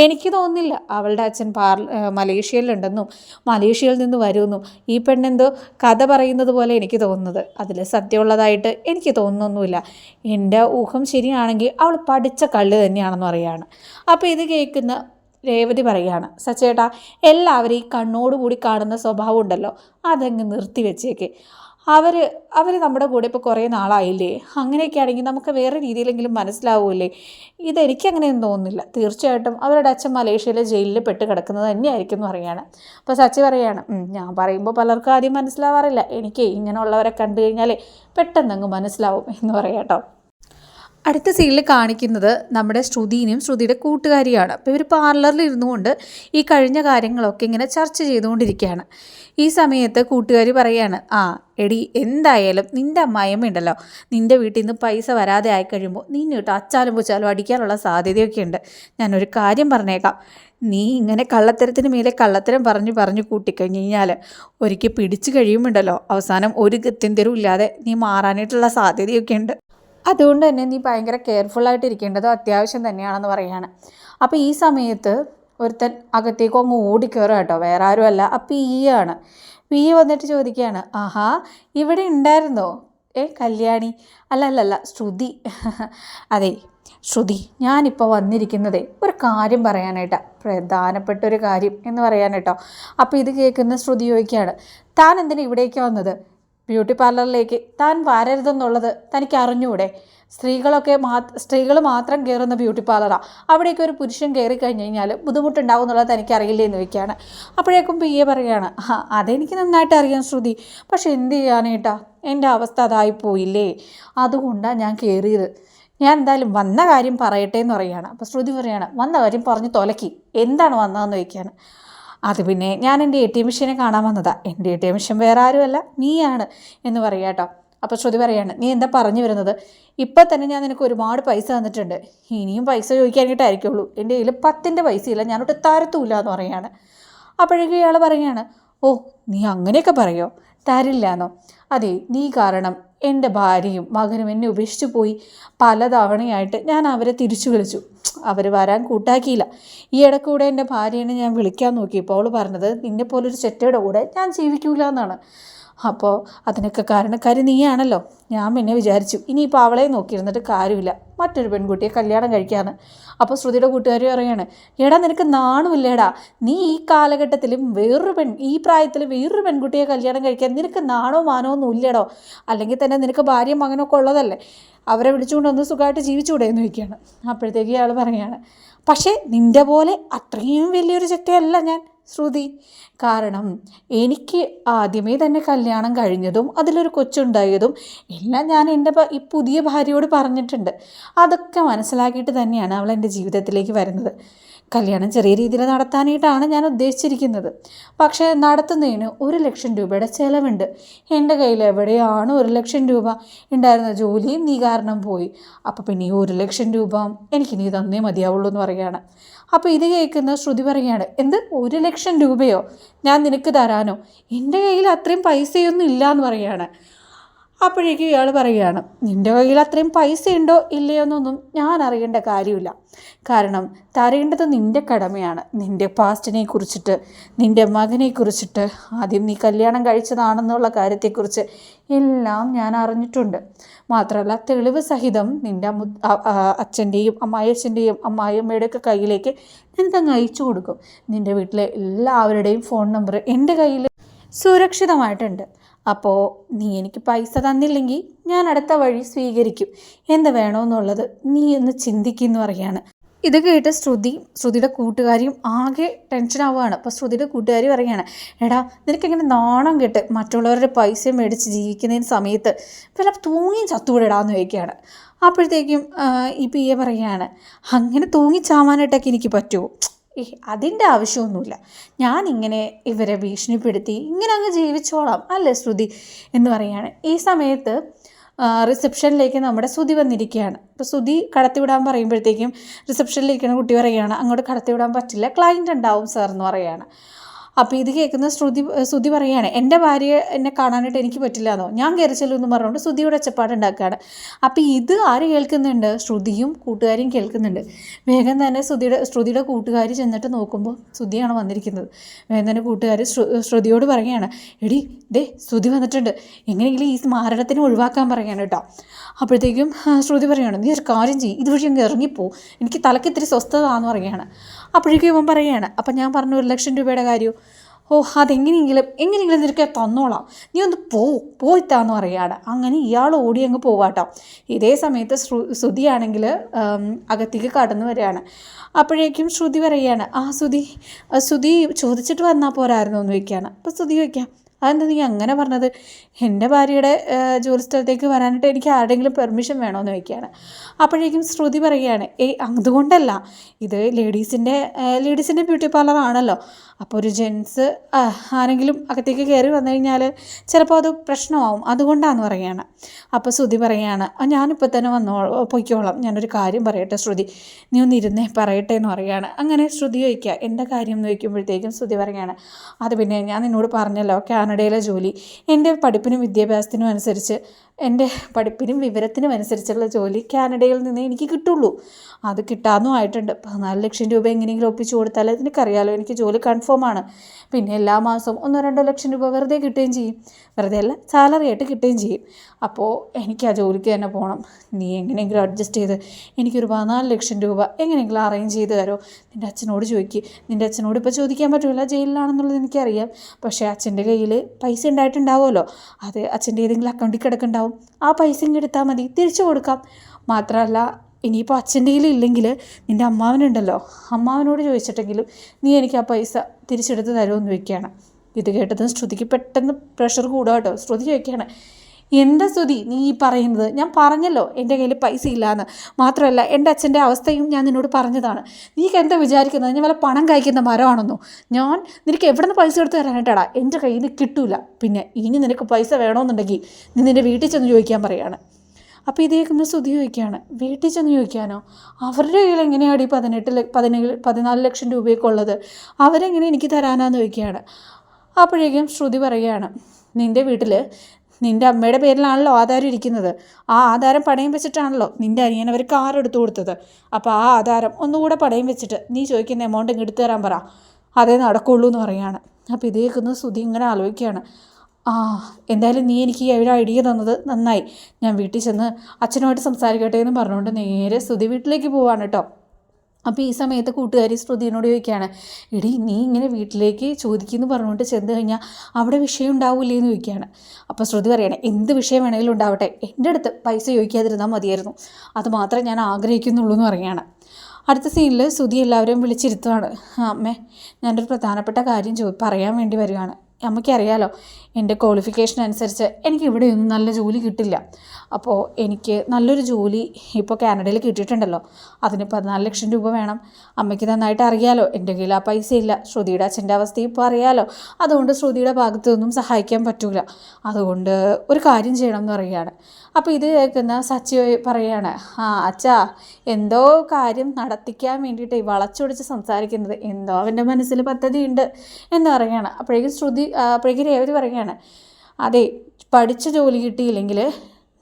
എനിക്ക് തോന്നുന്നില്ല അവളുടെ അച്ഛൻ പാർ മലേഷ്യയിലുണ്ടെന്നും മലേഷ്യയിൽ നിന്ന് വരുമെന്നും ഈ പെണ്ണെന്തോ കഥ പറയുന്നത് പോലെ എനിക്ക് തോന്നുന്നത്. അതിൽ സത്യമുള്ളതായിട്ട് എനിക്ക് തോന്നുന്നൊന്നുമില്ല. എന്റെ ഊഹം ശരിയാണെങ്കിൽ അവൾ പഠിച്ച കള്ള് തന്നെയാണെന്ന് പറയാണ് അപ്പോൾ ഇത് കേൾക്കുന്ന രേവതി പറയുകയാണ് സച്ചേട്ടാ എല്ലാവരും ഈ കണ്ണോടുകൂടി കാണുന്ന സ്വഭാവം ഉണ്ടല്ലോ അതങ്ങ് നിർത്തി വെച്ചേക്ക് അവർ അവർ നമ്മുടെ കൂടെ ഇപ്പോൾ കുറേ നാളായില്ലേ? അങ്ങനെയൊക്കെ ആണെങ്കിൽ നമുക്ക് വേറെ രീതിയിലെങ്കിലും മനസ്സിലാവൂലേ ഇതെനിക്കങ്ങനെയൊന്നും തോന്നുന്നില്ല. തീർച്ചയായിട്ടും അവരുടെ അച്ഛൻ മലേഷ്യയിലെ ജയിലിൽ പെട്ട് കിടക്കുന്നത് തന്നെയായിരിക്കും എന്ന് പറയുകയാണ്. അപ്പോൾ സച്ചി പറയുകയാണ് ഞാൻ പറയുമ്പോൾ പലർക്കും ആദ്യം മനസ്സിലാവാറില്ല. എനിക്ക് ഇങ്ങനെയുള്ളവരെ കണ്ടു കഴിഞ്ഞാൽ പെട്ടെന്നങ്ങ് മനസ്സിലാവും എന്ന് പറയാട്ടോ അടുത്ത സീനിൽ കാണിക്കുന്നത് നമ്മുടെ ശ്രുതിനെയും ശ്രുതിയുടെ കൂട്ടുകാരിയാണ്. അപ്പോൾ ഇവർ പാർലറിൽ ഇരുന്നുകൊണ്ട് ഈ കഴിഞ്ഞ കാര്യങ്ങളൊക്കെ ഇങ്ങനെ ചർച്ച ചെയ്തുകൊണ്ടിരിക്കുകയാണ്. ഈ സമയത്ത് കൂട്ടുകാരി പറയാണ് ആ എടി എന്തായാലും നിന്റെ അമ്മായിയമ്മ ഉണ്ടല്ലോ. നിന്റെ വീട്ടിൽ നിന്ന് പൈസ വരാതെ ആയി കഴിയുമ്പോൾ നിന്നെ കേട്ടോ അച്ചാലും പൂച്ചാലും അടിക്കാനുള്ള സാധ്യതയൊക്കെ ഉണ്ട്. ഞാനൊരു കാര്യം പറഞ്ഞേക്കാം. നീ ഇങ്ങനെ കള്ളത്തരത്തിന് മേലെ കള്ളത്തരം പറഞ്ഞു പറഞ്ഞു കൂട്ടിക്കഴിഞ്ഞ് കഴിഞ്ഞാൽ ഒരിക്കൽ പിടിച്ചു കഴിയുമുണ്ടല്ലോ അവസാനം ഒരു ഗത്യന്തരവും ഇല്ലാതെ നീ മാറാനായിട്ടുള്ള സാധ്യതയൊക്കെ ഉണ്ട്. അതുകൊണ്ട് തന്നെ നീ ഭയങ്കര കെയർഫുള്ളായിട്ട് ഇരിക്കേണ്ടത് അത്യാവശ്യം തന്നെയാണെന്ന് പറയാണ്. അപ്പോൾ ഈ സമയത്ത് ഒരുത്തൻ അകത്തേക്ക് അങ്ങ് ഓടിക്കയറുക കേട്ടോ വേറെ ആരുമല്ല. അപ്പോൾ ഈ ആണ്. പി വന്നിട്ട് ചോദിക്കുകയാണ് ആഹാ ഇവിടെ ഉണ്ടായിരുന്നോ? ഏ കല്യാണി. അല്ല അല്ല അല്ല ശ്രുതി. അതെ ശ്രുതി ഞാനിപ്പോൾ വന്നിരിക്കുന്നതേ ഒരു കാര്യം പറയാനായിട്ടാ പ്രധാനപ്പെട്ട ഒരു കാര്യം എന്ന് പറയാനായിട്ടോ. അപ്പോൾ ഇത് കേൾക്കുന്ന ശ്രുതി ചോദിക്കുകയാണ് താൻ എന്തിനാ ഇവിടേക്ക് വന്നത്? ബ്യൂട്ടി പാർലറിലേക്ക് താൻ വരരുതെന്നുള്ളത് തനിക്ക് അറിഞ്ഞൂടെ? സ്ത്രീകളൊക്കെ മാ സ്ത്രീകൾ മാത്രം കയറുന്ന ബ്യൂട്ടി പാർലറാണ് അവിടേക്ക് ഒരു പുരുഷൻ കയറി കഴിഞ്ഞ് കഴിഞ്ഞാൽ ബുദ്ധിമുട്ടുണ്ടാവും എന്നുള്ളത് തനിക്ക് അറിയില്ലേ എന്ന് വയ്ക്കുകയാണ് അപ്പോഴേക്കും പി എ പറയുകയാണ് ആ അതെനിക്ക് നന്നായിട്ട് അറിയാം ശ്രുതി. പക്ഷെ എന്ത് ചെയ്യാനേട്ടാ എന്റെ അവസ്ഥ അതായി പോയില്ലേ? അതുകൊണ്ടാണ് ഞാൻ കയറിയത് ഞാൻ എന്തായാലും വന്ന കാര്യം പറയട്ടെ എന്ന് പറയുകയാണ്. അപ്പോൾ ശ്രുതി പറയുകയാണ് വന്ന കാര്യം പറഞ്ഞ് തൊലക്കി. എന്താണ് വന്നതെന്ന് ചോദിക്കുകയാണ്. അത് പിന്നെ ഞാൻ എന്റെ എ ടി എം മെഷീനെ കാണാൻ വന്നതാണ് എന്റെ എ ടി എം മെഷീൻ വേറെ ആരുമല്ല. നീയാണ് എന്ന് പറയുക കേട്ടോ. അപ്പോൾ ശ്രുതി പറയാണ് നീ എന്താ പറഞ്ഞു വരുന്നത്? ഇപ്പം തന്നെ ഞാൻ നിനക്ക് ഒരുപാട് പൈസ തന്നിട്ടുണ്ട്. ഇനിയും പൈസ ചോദിക്കാനായിട്ടായിരിക്കുള്ളൂ എന്റെ കയ്യിൽ പത്തിന്റെ പൈസയില്ല. ഞാനൊട്ട് തരത്തുമില്ല എന്ന് പറയാണ്. അപ്പോഴേക്കും ഇയാൾ പറയുകയാണ് ഓ നീ അങ്ങനെയൊക്കെ പറയോ? തരില്ല എന്നോ അതെ നീ കാരണം എന്റെ ഭാര്യയും മകനും എന്നെ ഉപേക്ഷിച്ചു പോയി പല പലതവണയായിട്ട് ഞാൻ അവരെ തിരിച്ചു വിളിച്ചു. അവർ വരാൻ കൂട്ടാക്കിയില്ല. ഈ ഇടക്കൂടെ എന്റെ ഭാര്യനെ ഞാൻ വിളിക്കാൻ നോക്കിയപ്പോൾ അവൾ പറഞ്ഞത് നിന്നെ പോലൊരു ചെറ്റയുടെ കൂടെ ഞാൻ ജീവിക്കൂല എന്നാണ് അപ്പോൾ അതിനൊക്കെ കാരണക്കാരി നീയാണല്ലോ. ഞാൻ പിന്നെ വിചാരിച്ചു ഇനിയിപ്പോൾ അവളെ നോക്കിയിരുന്നിട്ട് കാര്യമില്ല. മറ്റൊരു പെൺകുട്ടിയെ കല്യാണം കഴിക്കാമെന്ന് അപ്പോൾ ശ്രുതിയുടെ കൂട്ടുകാർ പറയാണ് എടാ നിനക്ക് നാണമില്ലേടാ. നീ ഈ കാലഘട്ടത്തിലും വേറൊരു പെൺ ഈ പ്രായത്തിൽ വേറൊരു പെൺകുട്ടിയെ കല്യാണം കഴിക്കാൻ നിനക്ക് നാണോ മാനോ ഒന്നും ഇല്ലടോ. അല്ലെങ്കിൽ തന്നെ നിനക്ക് ഭാര്യയും മകനൊക്കെ ഉള്ളതല്ലേ. അവരെ വിളിച്ചുകൊണ്ട് ഒന്ന് സുഖമായിട്ട് ജീവിച്ചുകൂടെ എന്ന് ചോദിക്കുകയാണ്. അപ്പോഴത്തേക്ക് ഇയാൾ പറയുകയാണ് പക്ഷേ നിന്റെ പോലെ അത്രയും വലിയൊരു ചെറ്റയല്ല ഞാൻ. ശ്രുതി കാരണം എനിക്ക് ആദ്യമേ തന്നെ കല്യാണം കഴിഞ്ഞതും അതിലൊരു കൊച്ചുണ്ടായതും എല്ലാം ഞാൻ എന്റെ ഈ പുതിയ ഭാര്യയോട് പറഞ്ഞിട്ടുണ്ട്. അതൊക്കെ മനസ്സിലാക്കിയിട്ട് തന്നെയാണ് അവൾ എന്റെ ജീവിതത്തിലേക്ക് വരുന്നത്. കല്യാണം ചെറിയ രീതിയിൽ നടത്താനായിട്ടാണ് ഞാൻ ഉദ്ദേശിച്ചിരിക്കുന്നത്. പക്ഷേ നടത്തുന്നതിന് ഒരു ലക്ഷം രൂപയുടെ ചിലവുണ്ട്. എന്റെ കയ്യിൽ എവിടെയാണ് ഒരു ലക്ഷം രൂപ? ഉണ്ടായിരുന്ന ജോലിയും നീ കാരണം പോയി. അപ്പോൾ പിന്നെ ഈ ഒരു ലക്ഷം രൂപ എനിക്ക് നീ തന്നേ മതിയാവുള്ളൂ എന്ന് പറയുകയാണ്. അപ്പോൾ ഇത് കേൾക്കുന്ന ശ്രുതി പറയുകയാണ് എന്ത്? ഒരു ലക്ഷം രൂപയോ? ഞാൻ നിനക്ക് തരാനോ? എന്റെ കയ്യിൽ അത്രയും പൈസയൊന്നും ഇല്ല എന്ന് പറയുകയാണ്. അപ്പോഴേക്കും ഇയാൾ പറയുകയാണ് നിന്റെ കയ്യിൽ അത്രയും പൈസ ഉണ്ടോ ഇല്ലയോ എന്നൊന്നും ഞാൻ അറിയേണ്ട കാര്യമില്ല. കാരണം തരേണ്ടത് നിന്റെ കടമയാണ്. നിന്റെ പാസ്റ്റിനെ കുറിച്ചിട്ട് നിന്റെ മകനെ കുറിച്ചിട്ട് ആദ്യം നീ കല്യാണം കഴിച്ചതാണെന്നുള്ള കാര്യത്തെക്കുറിച്ച് എല്ലാം ഞാൻ അറിഞ്ഞിട്ടുണ്ട്. മാത്രമല്ല തെളിവ് സഹിതം നിന്റെ അമ്മ അച്ഛന്റെയും അമ്മായച്ഛന്റെയും അമ്മായിയമ്മയുടെയൊക്കെ കയ്യിലേക്ക് തങ്ങ് അയച്ചു കൊടുക്കും. നിന്റെ വീട്ടിലെ എല്ലാവരുടെയും ഫോൺ നമ്പർ എന്റെ കയ്യിൽ സുരക്ഷിതമായിട്ടുണ്ട്. അപ്പോൾ നീ എനിക്ക് പൈസ തന്നില്ലെങ്കിൽ ഞാൻ അടുത്ത വഴി സ്വീകരിക്കും. എന്ത് വേണമെന്നുള്ളത് നീ ഒന്ന് ചിന്തിക്കുന്നു പറയാണ്. ഇത് കേട്ട് ശ്രുതി ശ്രുതിയുടെ കൂട്ടുകാരിയും ആകെ ടെൻഷൻ ആവുകയാണ്. അപ്പോൾ ശ്രുതിയുടെ കൂട്ടുകാരി പറയുകയാണ് എടാ നിനക്കിങ്ങനെ നാണം കെട്ട് മറ്റുള്ളവരുടെ പൈസ മേടിച്ച് ജീവിക്കുന്നതിന് സമയത്ത് പിന്നെ തൂങ്ങി ചത്തുവിടാന്ന് ചോദിക്കുകയാണ്. അപ്പോഴത്തേക്കും ഈ പി എ പറയുകയാണ് അങ്ങനെ തൂങ്ങി ചാവാനായിട്ടൊക്കെ എനിക്ക് പറ്റുമോ ഏ അതിന്റെ ആവശ്യമൊന്നുമില്ല. ഞാനിങ്ങനെ ഇവരെ ഭീഷണിപ്പെടുത്തി ഇങ്ങനെ അങ്ങ് ജീവിച്ചോളാം അല്ലേ ശ്രുതി? എന്ന് പറയുകയാണ്. ഈ സമയത്ത് റിസപ്ഷനിലേക്ക് നമ്മുടെ ശ്രുതി വന്നിരിക്കുകയാണ്. അപ്പോൾ ശ്രുതി കടത്തിവിടാൻ പറയുമ്പോഴത്തേക്കും റിസപ്ഷനിലിരിക്കുന്ന കുട്ടി പറയുകയാണ്. അങ്ങോട്ട് കടത്തിവിടാൻ പറ്റില്ല. ക്ലയന്റ് ഉണ്ടാവും സാർ എന്ന് പറയുകയാണ്. അപ്പോൾ ഇത് കേൾക്കുന്ന ശ്രുതി ശ്രുതി പറയുകയാണ് എന്റെ ഭാര്യയെ എന്നെ കാണാനായിട്ട് എനിക്ക് പറ്റില്ല എന്നോ. ഞാൻ കയറി ചെല്ലുമെന്ന് പറഞ്ഞുകൊണ്ട് ശ്രുതിയുടെ ഒച്ചപ്പാട് ഉണ്ടാക്കുകയാണ്. അപ്പോൾ ഇത് ആര് കേൾക്കുന്നുണ്ട്? ശ്രുതിയും കൂട്ടുകാരിയും കേൾക്കുന്നുണ്ട്. വേഗം തന്നെ ശ്രുതിയുടെ ശ്രുതിയുടെ കൂട്ടുകാരി ചെന്നിട്ട് നോക്കുമ്പോൾ ശ്രുതിയാണ് വന്നിരിക്കുന്നത്. വേഗം തന്നെ കൂട്ടുകാർ ശ്രുതിയോട് പറയുകയാണ് എടി ദേ ശ്രുതി വന്നിട്ടുണ്ട്. എങ്ങനെയെങ്കിലും ഈ സ്മാരകത്തിന് ഒഴിവാക്കാൻ പറയുകയാണ് കേട്ടോ. അപ്പോഴത്തേക്കും ശ്രുതി പറയുകയാണ് നീ ഒരു കാര്യം ചെയ്യും. ഇതുവഴി അങ്ങ് ഇറങ്ങിപ്പോ. എനിക്ക് തലക്ക് ഇത്തിരി സ്വസ്ഥത എന്ന് പറയുകയാണ്. അപ്പോഴേക്കും ഇവൻ പറയുകയാണ് അപ്പം ഞാൻ പറഞ്ഞു ഒരു ലക്ഷം രൂപയുടെ കാര്യം. ഓ അതെങ്ങനെയെങ്കിലും എങ്ങനെയെങ്കിലും നിനക്ക് തന്നോളാം. നീ ഒന്ന് പോ പോയിത്താന്ന് പറയുകയാണ്. അങ്ങനെ ഇയാൾ ഓടി അങ്ങ് പോവാട്ടോ. ഇതേ സമയത്ത് ശ്രു ശ്രുതിയാണെങ്കിൽ അകത്തേക്ക് കടന്നു വരികയാണ്. അപ്പോഴേക്കും ശ്രുതി പറയുകയാണ് ആ ശ്രുതി ശ്രുതി ചോദിച്ചിട്ട് വന്നാൽ പോരായിരുന്നു? എന്ന് ചോദിക്കുകയാണ്. അപ്പോൾ ശ്രുതി ചോദിക്കാം അതെന്താ നീ അങ്ങനെ പറഞ്ഞത്? എന്റെ ഭാര്യയുടെ ജോലി സ്ഥലത്തേക്ക് വരാനായിട്ട് എനിക്ക് ആരുടെങ്കിലും പെർമിഷൻ വേണമെന്ന് ചോദിക്കുകയാണ്. അപ്പോഴേക്കും ശ്രുതി പറയുകയാണ് ഏയ് അതുകൊണ്ടല്ല. ഇത് ലേഡീസിന്റെ ലേഡീസിന്റെ ബ്യൂട്ടി പാർലർ ആണല്ലോ. അപ്പോൾ ഒരു ജെൻസ് ആരെങ്കിലും അകത്തേക്ക് കയറി വന്നു കഴിഞ്ഞാൽ ചിലപ്പോൾ അത് പ്രശ്നമാവും. അതുകൊണ്ടാണെന്ന് പറയുകയാണ്. അപ്പോൾ ശ്രുതി പറയുകയാണ് "ആ, ഞാനിപ്പോൾ തന്നെ വന്നോ പൊയ്ക്കോളാം. ഞാനൊരു കാര്യം പറയട്ടെ ശ്രുതി. നീ ഒന്ന് ഇരുന്നേ പറയട്ടെ എന്ന് പറയുകയാണ്. അങ്ങനെ ശ്രുതി ചോദിക്കുക എന്റെ കാര്യം? എന്ന് ചോദിക്കുമ്പോഴത്തേക്കും ശ്രുതി പറയുകയാണ് അത് പിന്നെ ഞാൻ നിന്നോട് പറഞ്ഞല്ലോ കാനഡയിലെ ജോലി. എന്റെ പഠിപ്പിനും വിദ്യാഭ്യാസത്തിനും അനുസരിച്ച് എന്റെ പഠിപ്പിനും വിവരത്തിനും അനുസരിച്ചുള്ള ജോലി കാനഡയിൽ നിന്ന് എനിക്ക് കിട്ടുള്ളൂ. അത് കിട്ടാമെന്നും ആയിട്ടുണ്ട്. പതിനാല് ലക്ഷം രൂപ എങ്ങനെയെങ്കിലും ഒപ്പിച്ചു കൊടുത്താൽ എനിക്കറിയാലോ എനിക്ക് ജോലി കൺഫേം ആണ്. പിന്നെ എല്ലാ മാസവും ഒന്നോ രണ്ടോ ലക്ഷം രൂപ വെറുതെ കിട്ടുകയും ചെയ്യും. വെറുതെ അല്ല സാലറി ആയിട്ട് കിട്ടുകയും ചെയ്യും. അപ്പോൾ എനിക്ക് ആ ജോലിക്ക് തന്നെ പോകണം. നീ എങ്ങനെയെങ്കിലും അഡ്ജസ്റ്റ് ചെയ്ത് എനിക്കൊരു പതിനാല് ലക്ഷം രൂപ എങ്ങനെയെങ്കിലും അറേഞ്ച് ചെയ്ത് തരോ. നിന്റെ അച്ഛനോട് ചോദിക്കുക നിന്റെ അച്ഛനോട് ഇപ്പോൾ ചോദിക്കാൻ പറ്റില്ല ജയിലിലാണെന്നുള്ളത് എനിക്കറിയാം. പക്ഷേ അച്ഛന്റെ കയ്യിൽ പൈസ ഉണ്ടായിട്ടുണ്ടാവുമല്ലോ. അത് അച്ഛന്റെ ഏതെങ്കിലും അക്കൗണ്ടിൽ കിടക്കുന്നുണ്ടാവും ആ പൈസ എടുത്താൽ മതി. തിരിച്ചു കൊടുക്കാം. മാത്രമല്ല ഇനിയിപ്പോൾ അച്ഛന്റെ കയ്യിൽ ഇല്ലെങ്കിൽ നിന്റെ അമ്മാവനുണ്ടല്ലോ. അമ്മാവനോട് ചോദിച്ചിട്ടെങ്കിലും നീ എനിക്ക് ആ പൈസ തിരിച്ചെടുത്ത് തരുമെന്ന് ചോദിക്കുകയാണ്. ഇത് കേട്ടതും ശ്രുതിക്ക് പെട്ടെന്ന് പ്രഷർ കൂടുക കേട്ടോ. ശ്രുതി ചോദിക്കുകയാണ് എന്താ സ്തുതി നീ ഈ പറയുന്നത്? ഞാൻ പറഞ്ഞല്ലോ എന്റെ കയ്യിൽ പൈസ ഇല്ലയെന്ന് മാത്രമല്ല എന്റെ അച്ഛന്റെ അവസ്ഥയും ഞാൻ നിന്നോട് പറഞ്ഞതാണ്. നീക്ക് എന്താ വിചാരിക്കുന്നത്? ഞാൻ വല്ല പണം കഴിക്കുന്ന മരമാണെന്നോ? ഞാൻ നിനക്ക് എവിടെ നിന്ന് പൈസ എടുത്ത് തരാനായിട്ടാടാ? എന്റെ കയ്യിൽ നിന്ന് കിട്ടൂല. പിന്നെ ഇനി നിനക്ക് പൈസ വേണമെന്നുണ്ടെങ്കിൽ നീ നിന്റെ വീട്ടിൽ ചെന്ന് ചോദിക്കാൻ പറയാണ്. അപ്പോൾ ഇതേക്കുന്ന സ്തുതി ചോദിക്കുകയാണ്. വീട്ടിൽ ചെന്ന് ചോദിക്കാനോ? അവരുടെ കയ്യിൽ എങ്ങനെയാണ് ഈ പതിനെട്ട് പതിനേഴ് പതിനാല് ലക്ഷം രൂപയൊക്കെ ഉള്ളത്? അവരെങ്ങനെ എനിക്ക് തരാനാന്ന് ചോദിക്കുകയാണ്. അപ്പോഴേക്കും ശ്രുതി പറയുകയാണ് നിന്റെ വീട്ടിൽ നിന്റെ അമ്മയുടെ പേരിലാണല്ലോ ആധാരം ഇരിക്കുന്നത്. ആ ആധാരം പണയം വെച്ചിട്ടാണല്ലോ നിന്റെ അനിയൻ അവർ കാർ എടുത്തു കൊടുത്തത്. അപ്പോൾ ആ ആധാരം ഒന്നുകൂടെ പണയം വെച്ചിട്ട് നീ ചോദിക്കുന്ന എമൗണ്ട് ഇങ്ങ് എടുത്തു തരാൻ പറ. അതേ നടക്കുള്ളൂ എന്ന് പറയുകയാണ് അപ്പോൾ ഇതേ കേൾക്കുന്ന ശ്രുതി ഇങ്ങനെ ആലോചിക്കുകയാണ്. ആ എന്തായാലും നീ എനിക്ക് ഈ ഒരു ഐഡിയ തന്നത് നന്നായി. ഞാൻ വീട്ടിൽ ചെന്ന് അച്ഛനുമായിട്ട് സംസാരിക്കട്ടെ എന്ന് പറഞ്ഞുകൊണ്ട് നേരെ സ്തുതി വീട്ടിലേക്ക് പോവാണ് കേട്ടോ. അപ്പോൾ ഈ സമയത്ത് കൂട്ടുകാരി ശ്രുതിനോട് ചോദിക്കുകയാണ് എടി നീ ഇങ്ങനെ വീട്ടിലേക്ക് ചോദിക്കുമെന്ന് പറഞ്ഞുകൊണ്ട് ചെന്ന് കഴിഞ്ഞാൽ അവിടെ വിഷയം ഉണ്ടാവില്ലേ? എന്ന് ചോദിക്കുകയാണ്. അപ്പോൾ ശ്രുതി പറയണേ എന്ത് വിഷയം വേണമെങ്കിലും ഉണ്ടാവട്ടെ. എന്റെ അടുത്ത് പൈസ ചോദിക്കാതിരുന്നാൽ മതിയായിരുന്നു. അത് മാത്രമേ ഞാൻ ആഗ്രഹിക്കുന്നുള്ളൂ എന്ന് പറയുകയാണ്. അടുത്ത സീനിൽ ശ്രുതി എല്ലാവരെയും വിളിച്ചിരുത്തുവാണ്. അമ്മേ ഞാനൊരു പ്രധാനപ്പെട്ട കാര്യം പറയാൻ വേണ്ടി വരികയാണ് അമ്മയ്ക്കറിയാലോ എന്റെ ക്വാളിഫിക്കേഷൻ അനുസരിച്ച് എനിക്ക് ഇവിടെ ഒന്നും നല്ല ജോലി കിട്ടില്ല. അപ്പോൾ എനിക്ക് നല്ലൊരു ജോലി ഇപ്പോൾ കാനഡയിൽ കിട്ടിയിട്ടുണ്ടല്ലോ. അതിന് പതിനാല് ലക്ഷം രൂപ വേണം. അമ്മയ്ക്ക് നന്നായിട്ട് അറിയാലോ എന്റെ കയ്യിൽ ആ പൈസ ഇല്ല. ശ്രുതിയുടെ അച്ഛന്റെ അവസ്ഥ ഇപ്പോൾ അറിയാലോ. അതുകൊണ്ട് ശ്രുതിയുടെ ഭാഗത്തു നിന്നും സഹായിക്കാൻ പറ്റില്ല അതുകൊണ്ട് ഒരു കാര്യം ചെയ്യണം എന്ന് പറയുകയാണ്. അപ്പോൾ ഇത് കേൾക്കുന്ന സച്ചി പറയാണ് ആ അച്ഛാ എന്തോ കാര്യം നടത്തിക്കാൻ വേണ്ടിയിട്ട് വളച്ചൊടിച്ച് സംസാരിക്കുന്നത് എന്തോ അവന്റെ മനസ്സിൽ പദ്ധതി ഉണ്ട് എന്ന് പറയുകയാണ്. അപ്പോഴേക്കും ശ്രുതി അപ്പോഴേക്കും രേവതി പറയുകയാണ് അതെ പഠിച്ച ജോലി കിട്ടിയില്ലെങ്കിൽ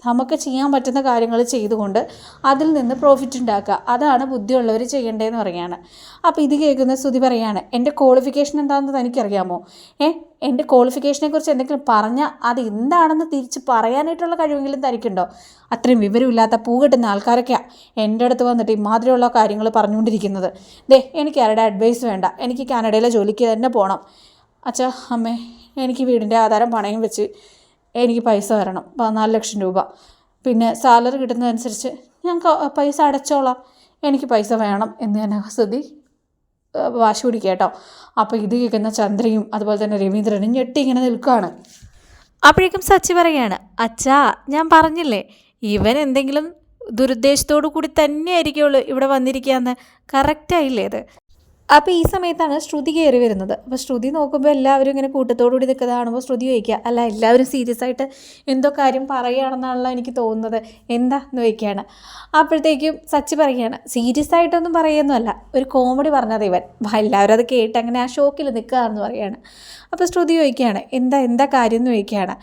നമുക്ക് ചെയ്യാൻ പറ്റുന്ന കാര്യങ്ങൾ ചെയ്തുകൊണ്ട് അതിൽ നിന്ന് പ്രോഫിറ്റ് ഉണ്ടാക്കുക. അതാണ് ബുദ്ധിയുള്ളവർ ചെയ്യേണ്ടതെന്ന് പറയുകയാണ്. അപ്പോൾ ഇത് കേൾക്കുന്ന സ്തുതി പറയാണ് എന്റെ ക്വാളിഫിക്കേഷൻ എന്താണെന്ന് തനിക്കറിയാമോ? ഏ എന്റെ ക്വാളിഫിക്കേഷനെ കുറിച്ച് എന്തെങ്കിലും പറഞ്ഞാൽ അത് എന്താണെന്ന് തിരിച്ച് പറയാനായിട്ടുള്ള കഴിവെങ്കിലും തനിക്കുണ്ടോ? അത്രയും വിവരമില്ലാത്ത പൂ കിട്ടുന്ന ആൾക്കാരൊക്കെയാണ് എന്റെ അടുത്ത് വന്നിട്ട് ഇമാതിരിയുള്ള കാര്യങ്ങൾ പറഞ്ഞുകൊണ്ടിരിക്കുന്നത്. ദേ എനിക്ക് ആരുടെ അഡ്വൈസ് വേണ്ട. എനിക്ക് കാനഡയിലെ ജോലിക്ക് തന്നെ പോകണം അച്ഛാ അമ്മേ എനിക്ക് വീടിന്റെ ആധാരം പണയം വെച്ച് എനിക്ക് പൈസ തരണം. പതിനാല് ലക്ഷം രൂപ. പിന്നെ സാലറി കിട്ടുന്നതനുസരിച്ച് ഞാൻ പൈസ അടച്ചോളാം. എനിക്ക് പൈസ വേണം എന്ന് തന്നെ ഹസതി വാശി പിടിക്കുക കേട്ടോ. അപ്പോൾ ഇത് കേൾക്കുന്ന ചന്ദ്രയും അതുപോലെ തന്നെ രവീന്ദ്രനും ഞെട്ടി ഇങ്ങനെ നിൽക്കുകയാണ്. അപ്പോഴേക്കും സച്ചി പറയാണ് അച്ഛാ ഞാൻ പറഞ്ഞില്ലേ ഇവൻ എന്തെങ്കിലും ദുരുദ്ദേശത്തോടു കൂടി തന്നെയായിരിക്കുള്ളൂ ഇവിടെ വന്നിരിക്കുകയെന്ന്. കറക്റ്റായില്ലേ ഇത്? അപ്പോൾ ഈ സമയത്താണ് ശ്രുതി കയറി വരുന്നത്. അപ്പോൾ ശ്രുതി നോക്കുമ്പോൾ എല്ലാവരും ഇങ്ങനെ കൂട്ടത്തോടുകൂടി നിൽക്കുന്നത് കാണുമ്പോൾ ശ്രുതി ചോദിക്കുക അല്ല എല്ലാവരും സീരിയസ് ആയിട്ട് എന്തോ കാര്യം പറയുകയാണെന്നാണല്ലോ എനിക്ക് തോന്നുന്നത്. എന്താ? എന്ന് ചോദിക്കുകയാണ്. അപ്പോഴത്തേക്കും സച്ചി പറയുകയാണ് സീരിയസ് ആയിട്ടൊന്നും പറയുന്നതല്ല. ഒരു കോമഡി പറഞ്ഞത് ഇവൻ എല്ലാവരും അത് കേട്ട് അങ്ങനെ ആ ഷോക്കിൽ നിൽക്കുകയാണെന്ന് പറയുകയാണ്. അപ്പോൾ ശ്രുതി ചോദിക്കുകയാണ് എന്താ എന്താ കാര്യം? എന്ന് ചോദിക്കുകയാണ്.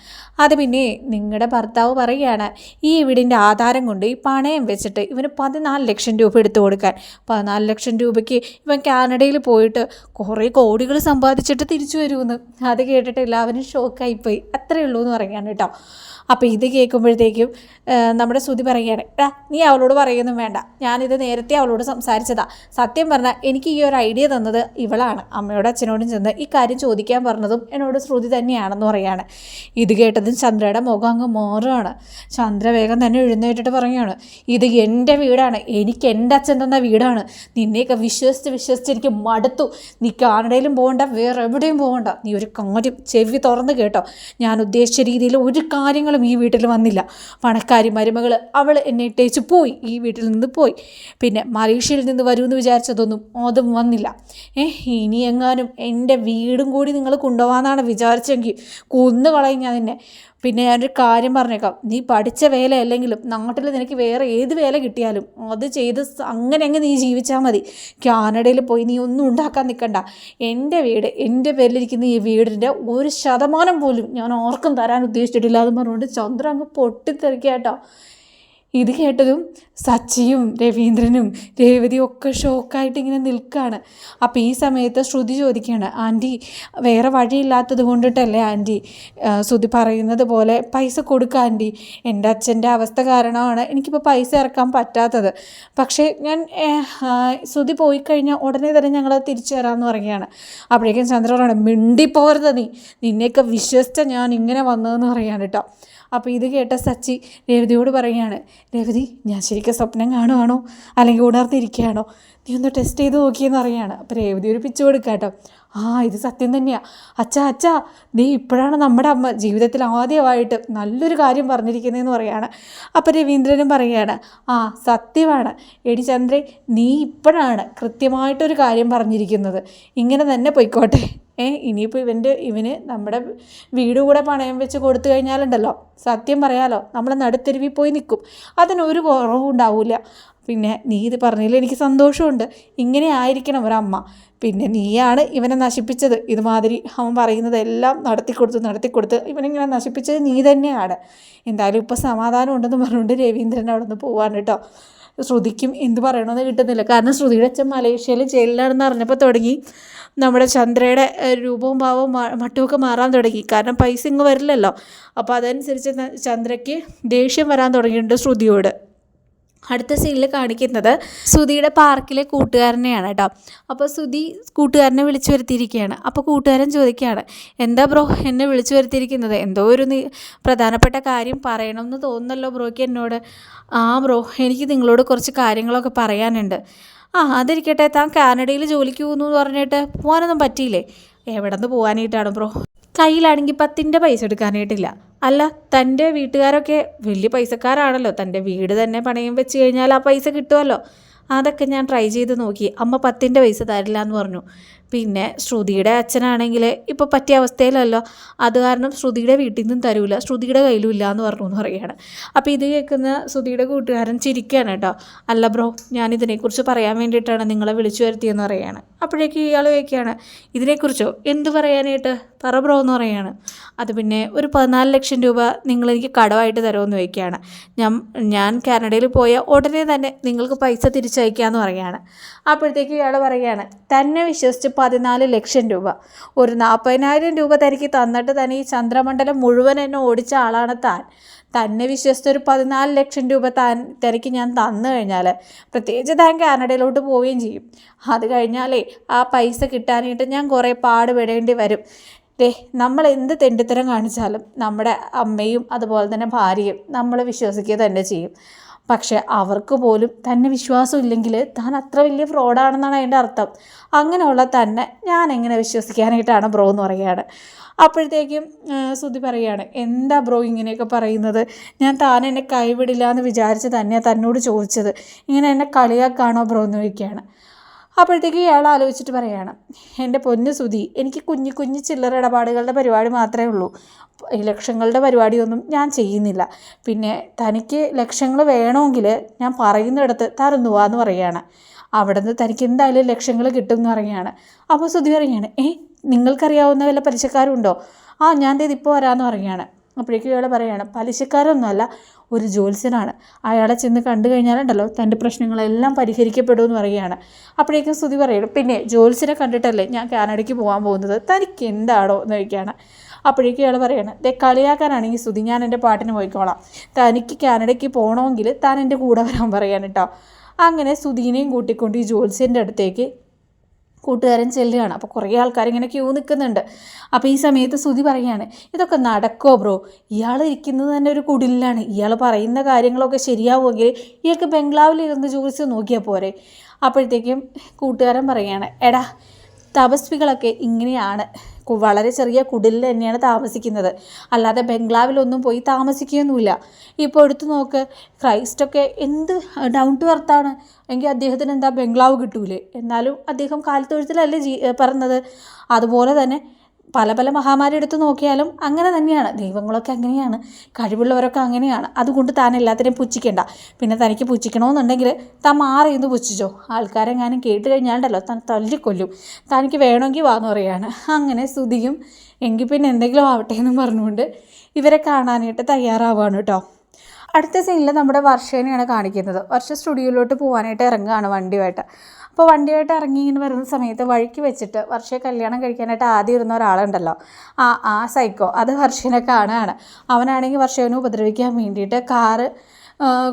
അത് പിന്നെ നിങ്ങളുടെ ഭർത്താവ് പറയുകയാണ് ഈ വീടിന്റെ ആധാരം കൊണ്ട് ഈ പണയം വെച്ചിട്ട് ഇവന് പതിനാല് ലക്ഷം രൂപ എടുത്തു കൊടുക്കാൻ. പതിനാല് ലക്ഷം രൂപയ്ക്ക് ഇവൻ കാനഡയിൽ പോയിട്ട് കുറേ കോടികൾ സമ്പാദിച്ചിട്ട് തിരിച്ചു വരുമെന്ന്. അത് കേട്ടിട്ട് എല്ലാവരും ഷോക്കായിപ്പോയി. അത്രയേ ഉള്ളൂ എന്ന് പറയുകയാണ് കേട്ടോ. അപ്പോൾ ഇത് കേൾക്കുമ്പോഴത്തേക്കും നമ്മുടെ ശ്രുതി പറയുകയാണ് എടാ നീ അവളോട് പറയുന്നു വേണ്ട. ഞാനിത് നേരത്തെ അവളോട് സംസാരിച്ചതാ. സത്യം പറഞ്ഞാൽ എനിക്ക് ഈ ഒരു ഐഡിയ തന്നത് ഇവളാണ്. അമ്മയോടും അച്ഛനോടും ചെന്ന് ഈ കാര്യം ചോദിക്കാൻ പറഞ്ഞതും എന്നോട് ശ്രുതി തന്നെയാണെന്ന് പറയാണ്. ഇത് കേട്ടതും ചന്ദ്രയുടെ മുഖം അങ്ങ് മോറാണ് ചന്ദ്ര വേഗം തന്നെ എഴുന്നേറ്റിട്ട് പറയുകയാണ് ഇത് എന്റെ വീടാണ്. എനിക്ക് എന്റെ അച്ഛൻ തന്ന വീടാണ്. നിന്നെയൊക്കെ വിശ്വസിച്ച് വിശ്വസിച്ച് എനിക്ക് മടുത്തു. നീ കാനഡയിലും പോകണ്ട വേറെ എവിടെയും പോകണ്ട. നീ ഒരു കാര്യം ചെവി തുറന്ന് കേട്ടോ. ഞാൻ ഉദ്ദേശിച്ച രീതിയിൽ ഒരു കാര്യങ്ങളും ഈ വീട്ടിൽ വന്നില്ല. പണക്കാരി മരുമകൾ അവൾ എന്നെ ഇട്ടേച്ച് പോയി. ഈ വീട്ടിൽ നിന്ന് പോയി. പിന്നെ മലേഷ്യയിൽ നിന്ന് വരുമെന്ന് വിചാരിച്ചതൊന്നും അതും വന്നില്ല. ഏഹ് ഇനി എങ്ങാനും എന്റെ വീടും കൂടി നിങ്ങൾ കൊണ്ടുപോകാമെന്നാണ് വിചാരിച്ചെങ്കിൽ കൊന്നു കളയും ഞാൻ നിന്നെ. പിന്നെ ഞാനൊരു കാര്യം പറഞ്ഞേക്കാം. നീ പഠിച്ച വേല അല്ലെങ്കിലും നാട്ടിൽ നിനക്ക് വേറെ ഏത് വേല കിട്ടിയാലും അത് ചെയ്ത് അങ്ങനെ അങ്ങ് നീ ജീവിച്ചാൽ മതി. കാനഡയിൽ പോയി നീ ഒന്നും ഉണ്ടാക്കാൻ നിൽക്കണ്ട എന്റെ വീട് എന്റെ പേരിലിരിക്കുന്ന ഈ വീടിന്റെ ഒരു ശതമാനം പോലും ഞാൻ ഓർക്കും തരാൻ ഉദ്ദേശിച്ചിട്ടില്ല എന്ന് പറഞ്ഞുകൊണ്ട് ചന്ദ്ര അങ്ങ് പൊട്ടിത്തെറിക്കുക കേട്ടോ ഇത് കേട്ടതും സച്ചിയും രവീന്ദ്രനും രേവതിയും ഒക്കെ ഷോക്കായിട്ട് ഇങ്ങനെ നിൽക്കുകയാണ് അപ്പോൾ ഈ സമയത്ത് ശ്രുതി ചോദിക്കുകയാണ് ആന്റി വേറെ വഴിയില്ലാത്തത് കൊണ്ടിട്ടല്ലേ ആന്റി ശ്രുതി പറയുന്നത് പോലെ പൈസ കൊടുക്കുക ആന്റി എന്റെ അച്ഛന്റെ അവസ്ഥ കാരണമാണ് എനിക്കിപ്പോൾ പൈസ ഇറക്കാൻ പറ്റാത്തത്. പക്ഷേ ഞാൻ ശ്രുതി പോയി കഴിഞ്ഞാൽ ഉടനെ തന്നെ ഞങ്ങൾ തിരിച്ചു തരാമെന്ന് പറയുകയാണ്. അപ്പോഴേക്കും ചന്ദ്ര പറയണം മിണ്ടിപ്പോരുത് നീ. നിന്നെയൊക്കെ വിശ്വസിച്ച ഞാൻ ഇങ്ങനെ വന്നതെന്ന് പറയാണ് കേട്ടോ. അപ്പോൾ ഇത് കേട്ട സച്ചി രേവതിയോട് പറയുകയാണ് രേവതി ഞാൻ ശരിക്കും സ്വപ്നം കാണുവാണോ? അല്ലെങ്കിൽ ഉണർന്നിരിക്കുകയാണോ? നീ ഒന്ന് ടെസ്റ്റ് ചെയ്ത് നോക്കിയെന്ന് അറിയാണ് അപ്പോൾ രേവതി ഒരു പിച്ച് കൊടുക്കാം കേട്ടോ ആ ഇത് സത്യം തന്നെയാണ് അച്ഛാ അച്ഛാ നീ ഇപ്പോഴാണ് നമ്മുടെ അമ്മ ജീവിതത്തിൽ ആദ്യമായിട്ട് നല്ലൊരു കാര്യം പറഞ്ഞിരിക്കുന്നതെന്ന് പറയുകയാണ് അപ്പോൾ രവീന്ദ്രനും പറയുകയാണ് ആ സത്യമാണ്. എടി ചന്ദ്രേ നീ ഇപ്പോഴാണ് കൃത്യമായിട്ടൊരു കാര്യം പറഞ്ഞിരിക്കുന്നത്. ഇങ്ങനെ തന്നെ പൊയ്ക്കോട്ടെ. ഏ ഇനിയിപ്പോൾ ഇവന്റെ ഇവന് നമ്മുടെ വീട് കൂടെ പണയം വെച്ച് കൊടുത്തു കഴിഞ്ഞാലുണ്ടല്ലോ. സത്യം പറയാലോ നമ്മൾ നടുത്തെരുവിൽ പോയി നിൽക്കും. അതിനൊരു കുറവും ഉണ്ടാവില്ല പിന്നെ നീ ഇത് പറഞ്ഞതിൽ എനിക്ക് സന്തോഷമുണ്ട്. ഇങ്ങനെ ആയിരിക്കണം ഒരമ്മ. പിന്നെ നീയാണ് ഇവനെ നശിപ്പിച്ചത്. ഇതുമാതിരി അവൻ പറയുന്നതെല്ലാം നടത്തിക്കൊടുത്ത് നടത്തിക്കൊടുത്ത് ഇവനിങ്ങനെ നശിപ്പിച്ചത് നീ തന്നെയാണ്. എന്തായാലും ഇപ്പോൾ സമാധാനം ഉണ്ടെന്ന് പറഞ്ഞുകൊണ്ട് രവീന്ദ്രൻ അവിടെ നിന്ന് പോവാണ് കേട്ടോ. ശ്രുതിക്കും എന്ത് പറയണമെന്ന് കിട്ടുന്നില്ല. കാരണം ശ്രുതിയുടെ അച്ഛൻ മലേഷ്യയിൽ ജയിലിലാണെന്ന് അറിഞ്ഞപ്പോൾ തുടങ്ങി. നമ്മുടെ ചന്ദ്രയുടെ രൂപവും ഭാവവും മട്ടുമൊക്കെ മാറാൻ തുടങ്ങി. കാരണം പൈസ ഇങ്ങ് വരില്ലല്ലോ. അപ്പോൾ അതനുസരിച്ച് ചന്ദ്രയ്ക്ക് ദേഷ്യം വരാൻ തുടങ്ങിയിട്ടുണ്ട് ശ്രുതിയോട്. അടുത്ത സീനിൽ കാണിക്കുന്നത് സുധിയുടെ പാർക്കിലെ കൂട്ടുകാരനെയാണ് കേട്ടോ. അപ്പോൾ സുധി കൂട്ടുകാരനെ വിളിച്ചു വരുത്തിയിരിക്കുകയാണ്. അപ്പോൾ കൂട്ടുകാരൻ ചോദിക്കുകയാണ് എന്താ ബ്രോ എന്നെ വിളിച്ചു വരുത്തിയിരിക്കുന്നത്? എന്തോ ഒരു പ്രധാനപ്പെട്ട കാര്യം പറയണമെന്ന് തോന്നുന്നല്ലോ ബ്രോയ്ക്ക് എന്നോട്. ആ ബ്രോ എനിക്ക് നിങ്ങളോട് കുറച്ച് കാര്യങ്ങളൊക്കെ പറയാനുണ്ട്. ആ അതിരിക്കട്ടെ താൻ കാനഡയിൽ ജോലിക്ക് പോകുന്നു എന്ന് പറഞ്ഞിട്ട് പോകാനൊന്നും പറ്റിയില്ലേ? എവിടെ നിന്ന് പോകാനായിട്ടാണ് ബ്രോ? കയ്യിലാണെങ്കിൽ പത്തിന്റെ പൈസ എടുക്കാനായിട്ടില്ല. അല്ല തന്റെ വീട്ടുകാരൊക്കെ വലിയ പൈസക്കാരാണല്ലോ. തന്റെ വീട് തന്നെ പണയം വെച്ച് കഴിഞ്ഞാൽ ആ പൈസ കിട്ടുമല്ലോ അതൊക്കെ ഞാൻ ട്രൈ ചെയ്ത് നോക്കി. അമ്മ പത്തിന്റെ പൈസ തരില്ല എന്ന് പറഞ്ഞു. പിന്നെ ശ്രുതിയുടെ അച്ഛനാണെങ്കിൽ ഇപ്പോൾ പറ്റിയ അവസ്ഥയിലല്ലോ. അത് കാരണം ശ്രുതിയുടെ വീട്ടിൽ നിന്നും തരൂല. ശ്രുതിയുടെ കയ്യിലും ഇല്ല എന്ന് പറഞ്ഞു എന്ന് പറയുകയാണ് അപ്പോൾ ഇത് കേൾക്കുന്ന ശ്രുതിയുടെ കൂട്ടുകാരൻ ചിരിക്കുകയാണ് കേട്ടോ. അല്ല ബ്രോ ഞാൻ ഇതിനെക്കുറിച്ച് പറയാൻ വേണ്ടിയിട്ടാണ് നിങ്ങളെ വിളിച്ചു വരുത്തിയെന്ന് പറയുകയാണ് അപ്പോഴേക്ക് ഇയാൾ കേൾക്കുകയാണ് ഇതിനെക്കുറിച്ചോ? എന്ത് പറയാനായിട്ട്? പറ ബ്രോ എന്ന് പറയുകയാണ് അത് പിന്നെ ഒരു പതിനാല് ലക്ഷം രൂപ നിങ്ങൾ എനിക്ക് കടമായിട്ട് തരുമെന്ന് ചോദിക്കുകയാണ്. ഞാൻ ഞാൻ കാനഡയിൽ പോയ ഉടനെ തന്നെ നിങ്ങൾക്ക് പൈസ തിരിച്ചയക്കാമെന്ന് പറയുകയാണ് അപ്പോഴത്തേക്ക് ഇയാൾ പറയുകയാണ് തന്നെ വിശ്വസിച്ച് പതിനാല് ലക്ഷം രൂപ. ഒരു നാൽപ്പതിനായിരം രൂപ തനിക്ക് തന്നിട്ട് തന്നെ ഈ ചന്ദ്രമണ്ഡലം മുഴുവൻ എന്നെ ഓടിച്ച ആളാണ് താൻ. തന്നെ വിശ്വസിച്ച് ഒരു പതിനാല് ലക്ഷം രൂപ താൻ തനിക്ക് ഞാൻ തന്നു കഴിഞ്ഞാൽ പ്രത്യേകിച്ച് താൻ കാനഡയിലോട്ട് പോവുകയും ചെയ്യും. അത് കഴിഞ്ഞാലേ ആ പൈസ കിട്ടാനായിട്ട് ഞാൻ കുറേ പാടുപെടേണ്ടി വരും. ദേ നമ്മൾ എന്ത് തെണ്ടിത്തരം കാണിച്ചാലും നമ്മുടെ അമ്മയും അതുപോലെ തന്നെ ഭാര്യയും നമ്മൾ വിശ്വസിക്കുക തന്നെ ചെയ്യും. പക്ഷെ അവർക്ക് പോലും തന്നെ വിശ്വാസം ഇല്ലെങ്കിൽ താൻ അത്ര വലിയ ഫ്രോഡാണെന്നാണ് അതിന്റെ അർത്ഥം. അങ്ങനെയുള്ള തന്നെ ഞാൻ എങ്ങനെ വിശ്വസിക്കാനായിട്ടാണ് ബ്രോ എന്ന് പറയുകയാണ്. അപ്പോഴത്തേക്കും ശ്രുതി പറയുകയാണ് എന്താ ബ്രോ ഇങ്ങനെയൊക്കെ പറയുന്നത്? ഞാൻ താൻ എന്നെ കൈവിടില്ല എന്ന് വിചാരിച്ച് തന്നെയാണ് തന്നോട് ചോദിച്ചത്. ഇങ്ങനെ എന്നെ കളിയാക്കാണോ ബ്രോ എന്ന് ചോദിക്കുകയാണ്. അപ്പോഴത്തേക്ക് ഇയാൾ ആലോചിച്ചിട്ട് പറയുകയാണ് എന്റെ പൊന്ന് സുധി എനിക്ക് കുഞ്ഞു കുഞ്ഞു ചില്ലറ ഇടപാടുകളുടെ പരിപാടി മാത്രമേ ഉള്ളൂ. ലക്ഷങ്ങളുടെ പരിപാടിയൊന്നും ഞാൻ ചെയ്യുന്നില്ല. പിന്നെ തനിക്ക് ലക്ഷങ്ങൾ വേണമെങ്കിൽ ഞാൻ പറയുന്നിടത്ത് തരുന്നു എന്ന് പറയുകയാണ്. അവിടുന്ന് തനിക്ക് എന്തായാലും ലക്ഷങ്ങൾ കിട്ടും എന്ന് പറയുകയാണ്. അപ്പോൾ സുധി പറയുകയാണ് ഏ നിങ്ങൾക്കറിയാവുന്ന വല്ല പലിശക്കാരുണ്ടോ? ആ ഞാൻ ഇതിപ്പോൾ വരാമെന്ന് പറയുകയാണ്. അപ്പോഴേക്കും ഇയാൾ പറയുകയാണ് പലിശക്കാരൊന്നുമല്ല ഒരു ജ്യോത്സ്യനാണ്. അയാളെ ചെന്ന് കണ്ടു കഴിഞ്ഞാലുണ്ടല്ലോ തന്റെ പ്രശ്നങ്ങളെല്ലാം പരിഹരിക്കപ്പെടുമെന്ന് പറയുകയാണ്. അപ്പോഴേക്കും സ്തുതി പറയണം പിന്നെ ജ്യോത്സ്യനെ കണ്ടിട്ടല്ലേ ഞാൻ കാനഡയ്ക്ക് പോകാൻ പോകുന്നത്? തനിക്ക് എന്താണോ? എന്ന് ചോദിക്കുകയാണ്. അപ്പോഴേക്കും ഇയാൾ പറയുകയാണ് ദേ കളിയാക്കാനാണെങ്കിൽ സ്തുതി ഞാൻ എന്റെ പാട്ടിന് പോയിക്കോളാം. തനിക്ക് കാനഡയ്ക്ക് പോകണമെങ്കിൽ താൻ എന്റെ കൂടെ വരാൻ പറയാൻ കേട്ടോ അങ്ങനെ സുധീനെയും കൂട്ടിക്കൊണ്ട് ഈ ജ്യോത്സ്യന്റെ അടുത്തേക്ക് കൂട്ടുകാരൻ ചെല്ലുകയാണ്. അപ്പോൾ കുറേ ആൾക്കാർ ഇങ്ങനെ ക്യൂ നിൽക്കുന്നുണ്ട് അപ്പോൾ ഈ സമയത്ത് ശ്രുതി പറയുകയാണ് ഇതൊക്കെ നടക്കോ ബ്രോ ഇയാൾ ഇരിക്കുന്നത് തന്നെ ഒരു കുടിലാണ് ഇയാൾ പറയുന്ന കാര്യങ്ങളൊക്കെ ശരിയാവുമെങ്കിൽ ഇയാൾക്ക് ബംഗ്ലാവിലിരുന്ന് ജോലിച്ച് നോക്കിയാൽ പോരെ. അപ്പോഴത്തേക്കും കൂട്ടുകാരൻ പറയുകയാണ് എടാ തപസ്വികളൊക്കെ ഇങ്ങനെയാണ്. വളരെ ചെറിയ കുടിലിൽ തന്നെയാണ് താമസിക്കുന്നത്. അല്ലാതെ ബംഗ്ലാവിലൊന്നും പോയി താമസിക്കുകയൊന്നുമില്ല. ഇപ്പോൾ എടുത്തു നോക്ക് ക്രൈസ്റ്റൊക്കെ എന്ത് ഡൗൺ ടു എർത്താണ് എങ്കിൽ അദ്ദേഹത്തിന് എന്താ ബംഗ്ലാവ് കിട്ടൂലേ? എന്നാലും അദ്ദേഹം കാലത്തൊഴുത്തിലല്ലേ ജീ പറഞ്ഞത്. അതുപോലെ തന്നെ പല പല മഹാമാരി എടുത്ത് നോക്കിയാലും അങ്ങനെ തന്നെയാണ്. ദൈവങ്ങളൊക്കെ അങ്ങനെയാണ്. കഴിവുള്ളവരൊക്കെ അങ്ങനെയാണ്. അതുകൊണ്ട് താൻ എല്ലാത്തിനെയും പുച്ഛിക്കേണ്ട. പിന്നെ തനിക്ക് പുച്ഛിക്കണമെന്നുണ്ടെങ്കിൽ താൻ മാറി എന്ന് പുച്ഛിച്ചോ. ആൾക്കാരെങ്ങാനും കേട്ട് കഴിഞ്ഞാണ്ടല്ലോ താൻ തല്ലിക്കൊല്ലും. തനിക്ക് വേണമെങ്കിൽ വാന്ന് പറയാണ്. അങ്ങനെ സ്തുതിയും. എങ്കിൽ പിന്നെ എന്തെങ്കിലും ആവട്ടെ എന്നും പറഞ്ഞുകൊണ്ട് ഇവരെ കാണാനായിട്ട് തയ്യാറാവുകയാണ് കേട്ടോ. അടുത്ത സീനിൽ നമ്മുടെ വർഷേനെയാണ് കാണിക്കുന്നത്. വർഷ സ്റ്റുഡിയോയിലോട്ട് പോകാനായിട്ട് ഇറങ്ങുകയാണ് വണ്ടിയുമായിട്ട്. അപ്പോൾ വണ്ടിയായിട്ട് ഇറങ്ങി ഇങ്ങനെ വരുന്ന സമയത്ത് വഴിക്ക് വെച്ചിട്ട് വർഷയെ കല്യാണം കഴിക്കാനായിട്ട് ആദ്യം ഇരുന്ന ഒരാളുണ്ടല്ലോ. ആ ആ സൈക്കോ അത് വർഷേനെ കാണുകയാണ്. അവനാണെങ്കിൽ വർഷേനെ ഉപദ്രവിക്കാൻ വേണ്ടിയിട്ട് കാറ്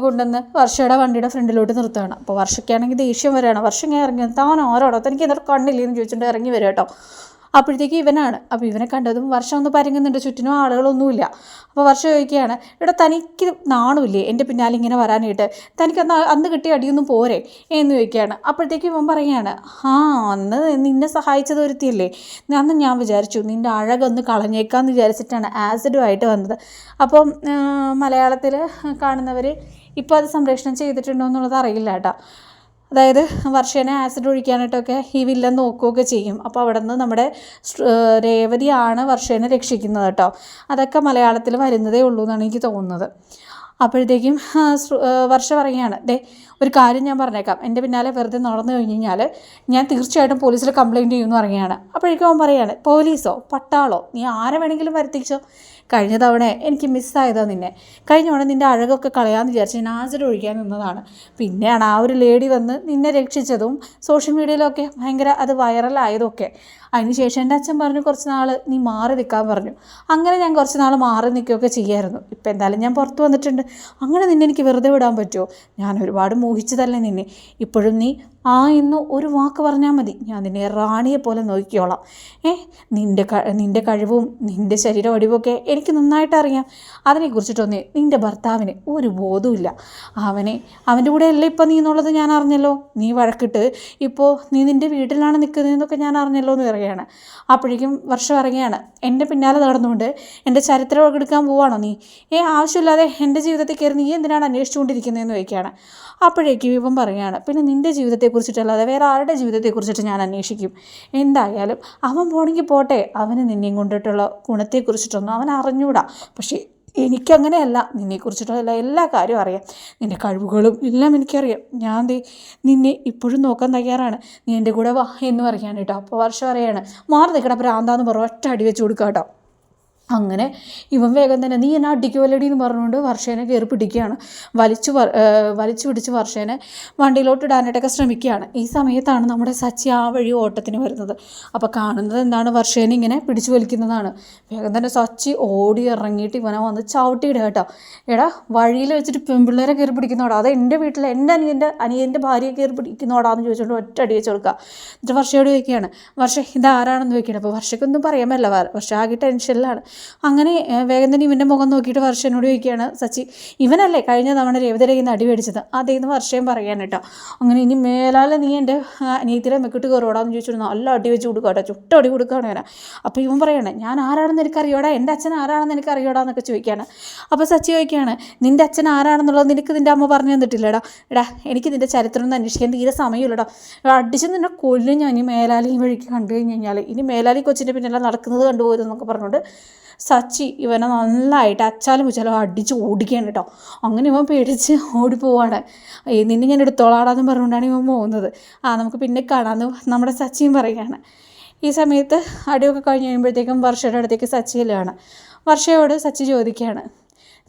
കൊണ്ടുവന്ന് വർഷയുടെ വണ്ടിയുടെ ഫ്രണ്ടിലോട്ട് നിർത്തുകയാണ്. അപ്പോൾ വർഷയ്ക്കാണെങ്കിൽ ദേഷ്യം വരികയാണ്. വർഷം ഇങ്ങനെ ഇറങ്ങി താൻ ഓരോടോ തനിക്ക് എന്നിട്ട് കണ്ണില്ലെന്ന് ചോദിച്ചിട്ട് ഇറങ്ങി വരും കേട്ടോ. അപ്പോഴത്തേക്ക് ഇവനാണ്. അപ്പോൾ ഇവനെ കണ്ടതും വർഷം ഒന്ന് പരങ്ങുന്നുണ്ട്. ചുറ്റിനും ആളുകളൊന്നുമില്ല. അപ്പോൾ വർഷം ചോദിക്കുകയാണ് ഇവിടെ തനിക്ക് നാണുമില്ലേ? എന്റെ പിന്നാലെ ഇങ്ങനെ വരാനായിട്ട്. തനിക്ക് അന്ന് അന്ന് കിട്ടിയ അടിയൊന്നും പോരെ? എന്ന് ചോദിക്കുകയാണ്. അപ്പോഴത്തേക്ക് ഇവൻ പറയുകയാണ് ആ അന്ന് നിന്നെ സഹായിച്ചത് ഒരുത്തിയല്ലേ? അന്ന് ഞാൻ വിചാരിച്ചു നിന്റെ അഴകൊന്ന് കളഞ്ഞേക്കാമെന്ന് വിചാരിച്ചിട്ടാണ് ആസിഡുമായിട്ട് വന്നത്. അപ്പം മലയാളത്തിൽ കാണുന്നവർ ഇപ്പോൾ അത് സംപ്രേഷണം ചെയ്തിട്ടുണ്ടോ എന്നുള്ളത് അറിയില്ല കേട്ടോ. അതായത് വർഷേനെ ആസിഡ് ഒഴിക്കാനായിട്ടൊക്കെ ഈ വില്ലൻ നോക്കുകയൊക്കെ ചെയ്യും. അപ്പോൾ അവിടെ നിന്ന് നമ്മുടെ രേവതിയാണ് വർഷേനെ രക്ഷിക്കുന്നത് കേട്ടോ. അതൊക്കെ മലയാളത്തിൽ വരുന്നതേ ഉള്ളൂ എന്നാണ് എനിക്ക് തോന്നുന്നത്. അപ്പോഴത്തേക്കും വർഷ പറയുകയാണ് ദേ ഒരു കാര്യം ഞാൻ പറഞ്ഞേക്കാം. എന്റെ പിന്നാലെ വെറുതെ നടന്നു കഴിഞ്ഞ് കഴിഞ്ഞാൽ ഞാൻ തീർച്ചയായിട്ടും പോലീസിൽ കംപ്ലയിന്റ് ചെയ്യുമെന്ന് പറയുകയാണ്. അപ്പോഴേക്കും അവൻ പറയുകയാണ് പോലീസോ? പട്ടാളോ? നീ ആരെ വേണമെങ്കിലും വരുത്തിച്ചോ? കഴിഞ്ഞ തവണ എനിക്ക് മിസ്സായതോ നിന്നെ. കഴിഞ്ഞ തവണ നിന്റെ അഴകൊക്കെ കളയാമെന്ന് വിചാരിച്ച് ആസിഡ് ഒഴിക്കാൻ നിന്നതാണ്. പിന്നെയാണ് ആ ഒരു ലേഡി വന്ന് നിന്നെ രക്ഷിച്ചതും സോഷ്യൽ മീഡിയയിലൊക്കെ ഭയങ്കര അത് വൈറലായതൊക്കെ അതിനുശേഷം എന്റെ അച്ഛൻ പറഞ്ഞു കുറച്ച് നാൾ നീ മാറി നിൽക്കാൻ പറഞ്ഞു. അങ്ങനെ ഞാൻ കുറച്ച് നാൾ മാറി നിൽക്കുകയൊക്കെ ചെയ്യായിരുന്നു. ഇപ്പം എന്തായാലും ഞാൻ പുറത്ത് വന്നിട്ടുണ്ട്. അങ്ങനെ നിന്നെ എനിക്ക് വെറുതെ വിടാൻ പറ്റുമോ? ഞാൻ ഒരുപാട് മോഹിച്ചതല്ലേ നിന്നെ. ഇപ്പോഴും നീ ആ എന്ന് ഒരു വാക്ക് പറഞ്ഞാൽ മതി. ഞാൻ നിന്നെ റാണിയെ പോലെ നോക്കിക്കോളാം. ഏ നിന്റെ നിന്റെ കഴിവും നിന്റെ ശരീര ഒടിവൊക്കെ എനിക്ക് നന്നായിട്ട് അറിയാം. അതിനെക്കുറിച്ചിട്ടൊന്നേ നിന്റെ ഭർത്താവിന് ഒരു ബോധവുമില്ല അവനെ അവന്റെ കൂടെ അല്ലേ ഇപ്പം നീ എന്നുള്ളത് ഞാൻ അറിഞ്ഞല്ലോ. നീ വഴക്കിട്ട് ഇപ്പോൾ നീ നിന്റെ വീട്ടിലാണ് നിൽക്കുന്നതെന്നൊക്കെ ഞാൻ അറിഞ്ഞല്ലോ എന്ന് പറയുകയാണ്. അപ്പോഴേക്കും വർഷം ഇറങ്ങിയാണ് എന്റെ പിന്നാലെ നടന്നുകൊണ്ട് എന്റെ ചരിത്രം എടുക്കാൻ പോവാണോ നീ? ഏ ആവശ്യമില്ലാതെ എന്റെ ജീവിതത്തിൽ കയറി നീ എന്തിനാണ് അന്വേഷിച്ചുകൊണ്ടിരിക്കുന്നതെന്ന് ചോദിക്കുകയാണ്. അപ്പോഴേക്കും ഇവൻ പറയുകയാണ് പിന്നെ നിന്റെ ജീവിതത്തെക്കുറിച്ചിട്ടല്ലാതെ വേറെ ആരുടെ ജീവിതത്തെക്കുറിച്ചിട്ട് ഞാൻ അന്വേഷിക്കും? എന്തായാലും അവൻ പോണെങ്കിൽ പോട്ടെ അവന് നിന്നെയും കൊണ്ടിട്ടുള്ള ഗുണത്തെക്കുറിച്ചിട്ടൊന്നും അവൻ അറിഞ്ഞൂടാ. പക്ഷേ എനിക്കങ്ങനെയല്ല. നിന്നെക്കുറിച്ചിട്ടുള്ള എല്ലാ കാര്യവും അറിയാം. നിന്റെ കഴിവുകളും എല്ലാം എനിക്കറിയാം. ഞാൻ ദേ നിന്നെ ഇപ്പോഴും നോക്കാൻ തയ്യാറാണ്. നീ എന്റെ കൂടെ വാ എന്ന് പറയാൻ കേട്ടോ. അപ്പോൾ വർഷം അറിയാണ് മാറി നിൽക്കണ പ്രാന്താന്ന് പറഞ്ഞു ഒറ്റ അടി വെച്ച് കൊടുക്കുക കേട്ടോ. അങ്ങനെ ഇവൻ വേഗം തന്നെ നീ എന്നെ അടിക്കുവല്ലടി എന്ന് പറഞ്ഞുകൊണ്ട് വർഷേനെ കയറി പിടിക്കുകയാണ്. വലിച്ചു വലിച്ചു പിടിച്ച് വർഷേനെ വണ്ടിയിലോട്ട് ഇടാനായിട്ടൊക്കെ ശ്രമിക്കുകയാണ്. ഈ സമയത്താണ് നമ്മുടെ സച്ചി ആ വഴി ഓട്ടത്തിന് വരുന്നത്. അപ്പോൾ കാണുന്നത് എന്താണ്? വർഷേനെ ഇങ്ങനെ പിടിച്ചു വലിക്കുന്നതാണ്. വേഗം തന്നെ സച്ചി ഓടി ഇറങ്ങിയിട്ട് ഇവനെ വന്ന് ചവിട്ടിയിടുക കേട്ടോ. എടാ വഴിയിൽ വെച്ചിട്ട് പെൺപിള്ളേരെ കയറി പിടിക്കുന്നോടാ? അത് എന്റെ വീട്ടിൽ എന്റെ അനിയന്റെ അനിയന്റെ ഭാര്യയെ കയറി പിടിക്കുന്നോടാന്ന് ചോദിച്ചുകൊണ്ട് ഒറ്റ അടി വെച്ച് കൊടുക്കുക. എന്നിട്ട് വർഷയോട് ചോദിക്കുകയാണ് വർഷ ഇതാരാണെന്ന് ചോദിക്കുകയാണ്. അപ്പോൾ വർഷയ്ക്കൊന്നും പറയാൻ പറ്റില്ല. വർഷ ആകെ ടെൻഷനിലാണ് അങ്ങനെ വേഗം തന്നെ ഇവന്റെ മുഖം നോക്കിയിട്ട് വർഷനോട് ചോദിക്കുകയാണ് സച്ചി ഇവനല്ലേ കഴിഞ്ഞ തവണ രേവതയുടെ കയ്യിൽ നിന്ന് മേടിച്ചത്? അതേന്ന് വർഷയും പറയാൻ കേട്ടോ. അങ്ങനെ ഇനി മേലാലെ നീ എന്റെ അനിയത്തിലെ മെക്കിട്ട് കയറോടാന്ന് ചോദിച്ചിരുന്നു. നല്ല അടി വെച്ച് കൊടുക്കുക കേട്ടോ ചുട്ട അടി കൊടുക്കുകയാണ് ഞാൻ അപ്പോൾ ഇവൻ പറയണേ ഞാൻ ആരാണെന്ന് എനിക്ക് അറിയോടാ എന്റെ അച്ഛൻ ആരാണെന്ന് എനിക്ക് അറിയോടാ എന്നൊക്കെ ചോദിക്കുകയാണ്. അപ്പോൾ സച്ചി ചോദിക്കുകയാണ് നിന്റെ അച്ഛൻ ആരാണെന്നുള്ളത് നിനക്ക് നിന്റെ അമ്മ പറഞ്ഞു തന്നിട്ടില്ലടാ? എടാ എനിക്ക് നിന്റെ ചരിത്രം ഒന്ന് അന്വേഷിക്കാൻ തീരെ സമയമില്ലടാ. അടിച്ച് നിന്നെ കൊല്ലും ഞാൻ ഇനി മേലാലി വഴിക്ക് കണ്ടു കഴിഞ്ഞ് കഴിഞ്ഞാൽ ഇനി മേലാലി കൊച്ചിന്റെ പിന്നെല്ലാം നടക്കുന്നത് കണ്ടുപോയതെന്നൊക്കെ പറഞ്ഞുകൊണ്ട് സച്ചി ഇവനെ നല്ലതായിട്ട് അച്ചാലും കുച്ചാലും അടിച്ച് ഓടിക്കുകയാണ് കേട്ടോ. അങ്ങനെ ഇവൻ പേടിച്ച് ഓടിപ്പോവാണ്. നിന്നെ ഞാൻ എടുത്തോളാടാന്ന് പറഞ്ഞുകൊണ്ടാണ് ഇവൻ പോകുന്നത്. ആ നമുക്ക് പിന്നെ കാണാമെന്ന് നമ്മുടെ സച്ചിയും പറയുകയാണ്. ഈ സമയത്ത് അടിയൊക്കെ കഴിഞ്ഞ് കഴിയുമ്പോഴത്തേക്കും വർഷയുടെ അടുത്തേക്ക് സച്ചിയിലാണ് വർഷയോട് സച്ചി ചോദിക്കുകയാണ്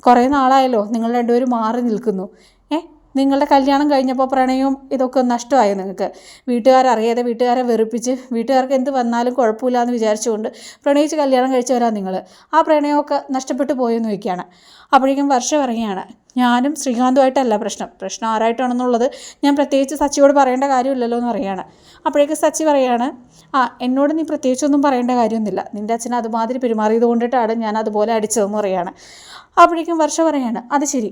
കുറേ നാളായല്ലോ നിങ്ങൾ രണ്ടുപേരും മാറി നിൽക്കുന്നു. ഏ നിങ്ങളുടെ കല്യാണം കഴിഞ്ഞപ്പോൾ പ്രണയവും ഇതൊക്കെ നഷ്ടമായോ നിങ്ങൾക്ക്? വീട്ടുകാരറിയാതെ വീട്ടുകാരെ വെറുപ്പിച്ച് വീട്ടുകാർക്ക് എന്ത് വന്നാലും കുഴപ്പമില്ല എന്ന് വിചാരിച്ചുകൊണ്ട് പ്രണയിച്ച് കല്യാണം കഴിച്ചവരാ നിങ്ങൾ. ആ പ്രണയമൊക്കെ നഷ്ടപ്പെട്ടു പോയെന്ന് വയ്ക്കുകയാണ്. അപ്പോഴേക്കും വർഷം ഇറങ്ങിയാണ് ഞാനും ശ്രീകാന്തുമായിട്ടല്ല പ്രശ്നം. പ്രശ്നം ആരായിട്ടാണെന്നുള്ളത് ഞാൻ പ്രത്യേകിച്ച് സച്ചിയോട് പറയേണ്ട കാര്യമില്ലല്ലോ എന്ന് പറയുകയാണ്. അപ്പോഴേക്കും സച്ചി പറയാണ് ആ എന്നോട് നീ പ്രത്യേകിച്ചൊന്നും പറയേണ്ട കാര്യമൊന്നുമില്ല. നിന്റെ അച്ഛൻ അതുമാതിരി പെരുമാറിയത് കൊണ്ടിട്ടാണ് ഞാൻ അതുപോലെ അടിച്ചതെന്ന് പറയുകയാണ്. അപ്പോഴേക്കും വർഷം പറയാണ് അത് ശരി.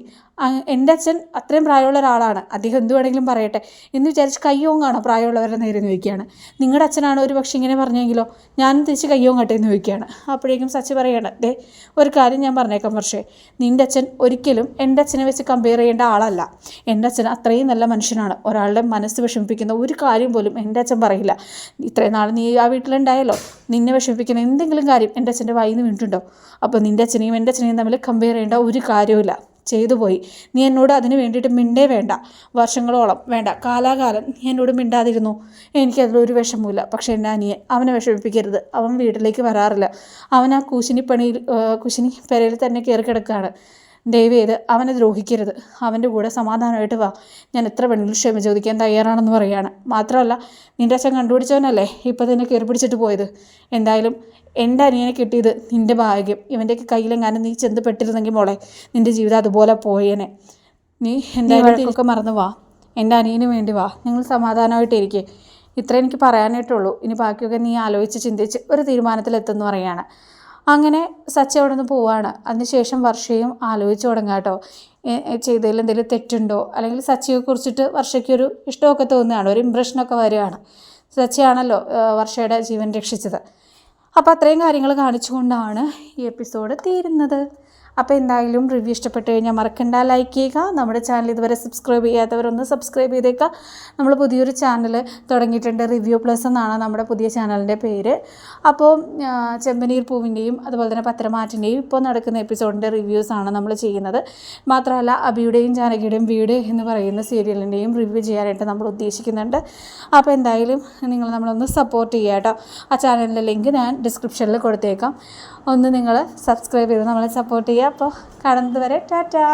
എന്റെ അച്ഛൻ അത്രയും പ്രായമുള്ള ഒരാളാണ്. അദ്ദേഹം എന്ത് വേണമെങ്കിലും പറയട്ടെ. എന്ന് വിചാരിച്ച് കയ്യോങ്ങാണോ പ്രായമുള്ളവരെ നേരെ നോക്കിയാണ് നിങ്ങളുടെ അച്ഛനാണ് ഒരു പക്ഷേ ഇങ്ങനെ പറഞ്ഞെങ്കിലോ ഞാനും തിരിച്ച് കയ്യോങ്ങട്ടെ എന്ന് നോക്കിയാണ് അപ്പോഴേക്കും സച്ചി പറയാണ് ദേ ഒരു കാര്യം ഞാൻ പറഞ്ഞേക്കാം പക്ഷേ നിന്റെ അച്ഛൻ ഒരിക്കലും എന്റെ അച്ഛനെ വെച്ച് കമ്പയർ ചെയ്യേണ്ട ആളല്ല. എന്റെ അച്ഛൻ അത്രയും നല്ല മനുഷ്യനാണ്. ഒരാളുടെ മനസ്സ് വിഷമിപ്പിക്കുന്ന ഒരു കാര്യം പോലും എന്റെ അച്ഛൻ പറയില്ല. ഇത്രയും നാൾ നീ ആ വീട്ടിലുണ്ടായല്ലോ. നിന്നെ വിഷമിപ്പിക്കുന്ന എന്തെങ്കിലും കാര്യം എന്റെ അച്ഛന്റെ വായിൽ നിന്ന് വീണിട്ടുണ്ടോ? അപ്പോൾ നിന്റെ അച്ഛനെയും എന്റെ അച്ഛനെയും തമ്മിൽ കമ്പയർ ചെയ്യേണ്ട ഒരു കാര്യവുമില്ല. ചെയ്തു പോയി നീ എന്നോട് അതിന് വേണ്ടിയിട്ട് മിണ്ടേ വേണ്ട. വർഷങ്ങളോളം വേണ്ട. കാലാകാലം നീ എന്നോട് മിണ്ടാതിരുന്നു. എനിക്കതിലൊരു വിഷമമില്ല പക്ഷേ എന്റെ അനിയൻ അവനെ വിഷമിപ്പിക്കരുത്. അവൻ വീട്ടിലേക്ക് വരാറില്ല. അവൻ ആ കുശിനി പണിയിൽ കുശിനി പെരയിൽ തന്നെ കയറി കിടക്കുകയാണ്. ദയവ് ചെയ്ത് അവനെ ദ്രോഹിക്കരുത്. അവന്റെ കൂടെ സമാധാനമായിട്ട് വാ. ഞാൻ എത്ര വേണമെങ്കിലും ക്ഷമ ചോദിക്കാൻ തയ്യാറാണെന്ന് പറയുകയാണ്. മാത്രമല്ല നിന്റെ അച്ഛൻ കണ്ടുപിടിച്ചവനല്ലേ ഇപ്പോൾ തന്നെ കയറി പിടിച്ചിട്ട് പോയത്? എന്തായാലും എന്റെ അനിയനെ കിട്ടിയത് നിന്റെ ഭാഗ്യം. ഇവന്റെയൊക്കെ കയ്യിലെങ്ങാനും നീ ചെന്ന് പെട്ടിരുന്നെങ്കിൽ മോളെ നിന്റെ ജീവിതം അതുപോലെ പോയേനെ. നീ എന്തായാലും വഴക്കൊക്കെ മറന്നു വാ. എന്റെ അനിയന് വേണ്ടി വാ. നിങ്ങൾ സമാധാനമായിട്ടിരിക്കെ ഇത്ര എനിക്ക് പറയാനായിട്ടുള്ളൂ. ഇനി ബാക്കിയൊക്കെ നീ ആലോചിച്ച് ചിന്തിച്ച് ഒരു തീരുമാനത്തിലെത്തുമെന്ന് പറയാണ് അങ്ങനെ സച്ച അവിടെ നിന്ന് പോവാണ്. അതിനുശേഷം വർഷയും ആലോചിച്ച് തുടങ്ങാം കേട്ടോ. ചെയ്തതിൽ എന്തെങ്കിലും തെറ്റുണ്ടോ? അല്ലെങ്കിൽ സച്ചയെ കുറിച്ചിട്ട് വർഷയ്ക്കൊരു ഇഷ്ടമൊക്കെ തോന്നുകയാണ്. ഒരു ഇമ്പ്രഷനൊക്കെ വരികയാണ്. സച്ചയാണല്ലോ വർഷയുടെ ജീവൻ രക്ഷിച്ചത്. അപ്പോൾ അത്രയും കാര്യങ്ങൾ കാണിച്ചുകൊണ്ടാണ് ഈ എപ്പിസോഡ് തീരുന്നത്. അപ്പോൾ എന്തായാലും റിവ്യൂ ഇഷ്ടപ്പെട്ട് കഴിഞ്ഞാൽ മറക്കണ്ട. ലൈക്ക് ചെയ്യുക. നമ്മുടെ ചാനൽ ഇതുവരെ സബ്സ്ക്രൈബ് ചെയ്യാത്തവരൊന്ന് സബ്സ്ക്രൈബ് ചെയ്തേക്കുക നമ്മൾ പുതിയൊരു ചാനൽ തുടങ്ങിയിട്ടുണ്ട്. റിവ്യൂ പ്ലസ് എന്നാണ് നമ്മുടെ പുതിയ ചാനലിന്റെ പേര്. അപ്പോൾ ചെമ്പനീർ പൂവിന്റെയും അതുപോലെ തന്നെ പത്രമാറ്റിന്റെയും ഇപ്പോൾ നടക്കുന്ന എപ്പിസോഡിന്റെ ആണ് നമ്മൾ ചെയ്യുന്നത്. മാത്രമല്ല അബിയുടെയും ജാനകിയുടെയും വീട് എന്ന് പറയുന്ന സീരിയലിന്റെയും റിവ്യൂ ചെയ്യാനായിട്ട് നമ്മൾ ഉദ്ദേശിക്കുന്നുണ്ട്. അപ്പോൾ എന്തായാലും നിങ്ങൾ നമ്മളൊന്ന് സപ്പോർട്ട് ചെയ്യുക കേട്ടോ. ആ ചാനലിന്റെ ലിങ്ക് ഞാൻ ഡിസ്ക്രിപ്ഷനിൽ കൊടുത്തേക്കാം. ഒന്ന് നിങ്ങൾ സബ്സ്ക്രൈബ് ചെയ്ത് നമ്മളെ സപ്പോർട്ട് ചെയ്യുക. അപ്പോൾ കാണുന്നത് വരെ ടാറ്റാ!